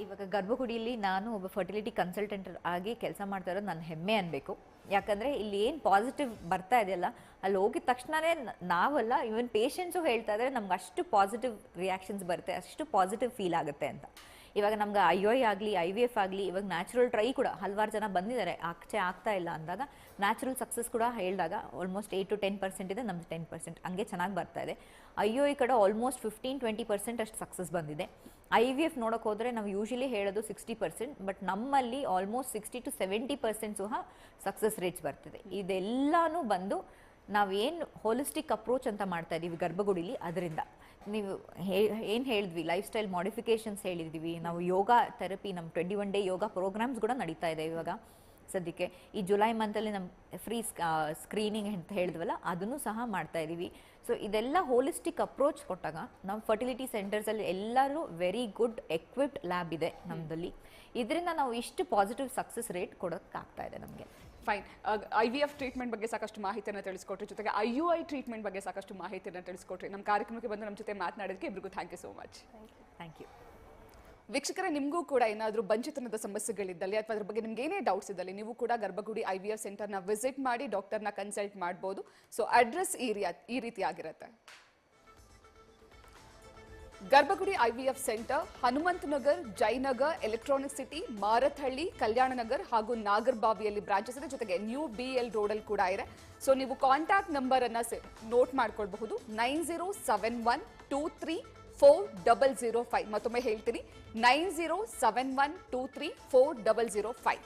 ಇವಾಗ ಗರ್ಭಗುಡಿಯಲ್ಲಿ ನಾನು ಒಬ್ಬ ಫರ್ಟಿಲಿಟಿ ಕನ್ಸಲ್ಟೆಂಟ್ ಆಗಿ ಕೆಲಸ ಮಾಡ್ತಾ ಇರೋದು ನನ್ನ ಹೆಮ್ಮೆ ಅನ್ಬೇಕು. ಯಾಕಂದ್ರೆ ಇಲ್ಲಿ ಏನು ಪಾಸಿಟಿವ್ ಬರ್ತಾ ಇದೆಯಲ್ಲ, ಅಲ್ಲಿ ಹೋಗಿದ ತಕ್ಷಣನೇ ನಾವಲ್ಲ ಇವನ್ ಪೇಷಂಟ್ಸು ಹೇಳ್ತಾ ಇದ್ದಾರೆ ನಮ್ಗೆ ಅಷ್ಟು ಪಾಸಿಟಿವ್ ರಿಯಾಕ್ಷನ್ಸ್ ಬರುತ್ತೆ, ಅಷ್ಟು ಪಾಸಿಟಿವ್ ಫೀಲ್ ಆಗುತ್ತೆ ಅಂತ. ಇವಾಗ ನಮ್ಗೆ ಐ ಒ ಆಗಲಿ, ಐ ವಿ ಎಫ್ ಆಗಲಿ, ಇವಾಗ ನ್ಯಾಚುರಲ್ ಟ್ರೈ ಕೂಡ ಹಲವಾರು ಜನ ಬಂದಿದ್ದಾರೆ. ಆಚೆ ಆಗ್ತಾ ಇಲ್ಲ ಅಂದಾಗ ನ್ಯಾಚುರಲ್ ಸಕ್ಸಸ್ ಕೂಡ ಹೇಳಿದಾಗ almost eight to ten percent ಇದೆ, ನಮ್ದು ಟೆನ್ ಪರ್ಸೆಂಟ್. ಹಂಗೆ ಚೆನ್ನಾಗಿ ಬರ್ತಾ ಇದೆ. ಐ ಒ ಕಡೆ ಆಲ್ಮೋಸ್ಟ್ ಫಿಫ್ಟೀನ್, ಟ್ವೆಂಟಿ ಪರ್ಸೆಂಟ್ ಅಷ್ಟು ಸಕ್ಸಸ್ ಬಂದಿದೆ. ಐ ವಿ ಎಫ್ ನೋಡೋಕೆ ಹೋದರೆ ನಾವು ಯೂಶಲಿ ಹೇಳೋದು ಸಿಕ್ಸ್ಟಿ ಪರ್ಸೆಂಟ್, ಬಟ್ ನಮ್ಮಲ್ಲಿ almost sixty to seventy percent ಸಹ ಸಕ್ಸಸ್ ರೇಟ್ಸ್ ಬರ್ತಿದೆ. ಇದೆಲ್ಲನೂ ಬಂದು ನಾವೇನು ಹೋಲಿಸ್ಟಿಕ್ ಅಪ್ರೋಚ್ ಅಂತ ಮಾಡ್ತಾ ಇದ್ದೀವಿ ಗರ್ಭಗುಡಿಲಿ, ಅದರಿಂದ. ನೀವು ಏನು ಹೇಳಿದ್ವಿ? ಲೈಫ್ ಸ್ಟೈಲ್ ಮಾಡಿಫಿಕೇಶನ್ಸ್ ಹೇಳಿದ್ವಿ. ನಾವು ಯೋಗ ಥೆರಪಿ ನಮ್ಮ twenty one day yoga programmes ಕೂಡ ನಡೀತಾ ಇದೆ ಇವಾಗ. ಸದ್ಯಕ್ಕೆ ಈ ಜುಲೈ ಮಂತಲ್ಲಿ ನಮ್ಮ ಫ್ರೀ ಸ್ಕ್ರೀನಿಂಗ್ ಅಂತ ಹೇಳಿದ್ವಲ್ಲ ಅದನ್ನು ಸಹ ಮಾಡ್ತಾ ಇದ್ದೀವಿ ಸೊ ಇದೆಲ್ಲ ಹೋಲಿಸ್ಟಿಕ್ ಅಪ್ರೋಚ್ ಕೊಟ್ಟಾಗ ನಮ್ಮ ಫರ್ಟಿಲಿಟಿ ಸೆಂಟರ್ಸಲ್ಲಿ ಎಲ್ಲರೂ ವೆರಿ ಗುಡ್ ಎಕ್ವಿಪ್ಡ್ ಲ್ಯಾಬ್ ಇದೆ ನಮ್ಮದಲ್ಲಿ ಇದರಿಂದ ನಾವು ಇಷ್ಟು ಪಾಸಿಟಿವ್ ಸಕ್ಸಸ್ ರೇಟ್ ಕೊಡೋಕ್ಕಾಗ್ತಾ ಇದೆ ನಮಗೆ.
Fine I V F treatment ಬಗ್ಗೆ ಸಾಕಷ್ಟು ಮಾಹಿತಿಯನ್ನು ತಿಳಿಸ್ಕೊಟ್ರಿ. ಜೊತೆಗೆ ಐ ಯು ಐ ಟ್ರೀಟ್ಮೆಂಟ್ ಬಗ್ಗೆ ಸಾಕಷ್ಟು ಮಾಹಿತಿಯನ್ನು ತಿಳಿಸ್ಕೊಟ್ರಿ. ನಮ್ಮ ಕಾರ್ಯಕ್ರಮಕ್ಕೆ ಬಂದು ನಮ್ಮ ಜೊತೆ ಮಾತನಾಡೋದಕ್ಕೆ ಇಬ್ಬರಿಗೂ thank you so much
thank you
ವೀಕ್ಷಕರೇ, ನಿಮಗೂ ಕೂಡ ಏನಾದರೂ ಬಂಚಿತನದ ಸಮಸ್ಯೆಗಳಿದ್ದಲ್ಲಿ ಅಥವಾ ಅದ್ರ ಬಗ್ಗೆ ನಿಮ್ಗೆ ಏನೇ ಡೌಟ್ಸ್ ಇದ್ದಲ್ಲಿ, ನೀವು ಕೂಡ ಗರ್ಭಗುಡಿ ಐ ವಿ ಎಫ್ ಸೆಂಟರ್ನ ವಿಸಿಟ್ ಮಾಡಿ ಡಾಕ್ಟರ್ನ ಕನ್ಸಲ್ಟ್ ಮಾಡ್ಬೋದು. ಸೊ ಅಡ್ರೆಸ್ ಈ ರಿಯಾ, ಈ ರೀತಿ ಆಗಿರುತ್ತೆ. Garbhagudi IVF center Hanumantha Nagar Jayanagar Electronic City Marathahalli Kalyana Nagar ಹಾಗೂ ನಾಗರ್ಬಾವಿಯಲ್ಲಿ ಬ್ರಾಂಚಸ್ ಇದೆ. ಜೊತೆಗೆ ನ್ಯೂ ಬಿ ಎಲ್ ರೋಡ್ ಅಲ್ಲಿ ಕೂಡ ಇದೆ. ಸೊ ನೀವು ಕಾಂಟ್ಯಾಕ್ಟ್ ನಂಬರ್ ಅನ್ನ ನೋಟ್ ಮಾಡ್ಕೊಳ್ಬಹುದು. Nine zero seven one two three four double zero five ಮತ್ತೊಮ್ಮೆ ಹೇಳ್ತೀನಿ nine zero seven one two three four double zero five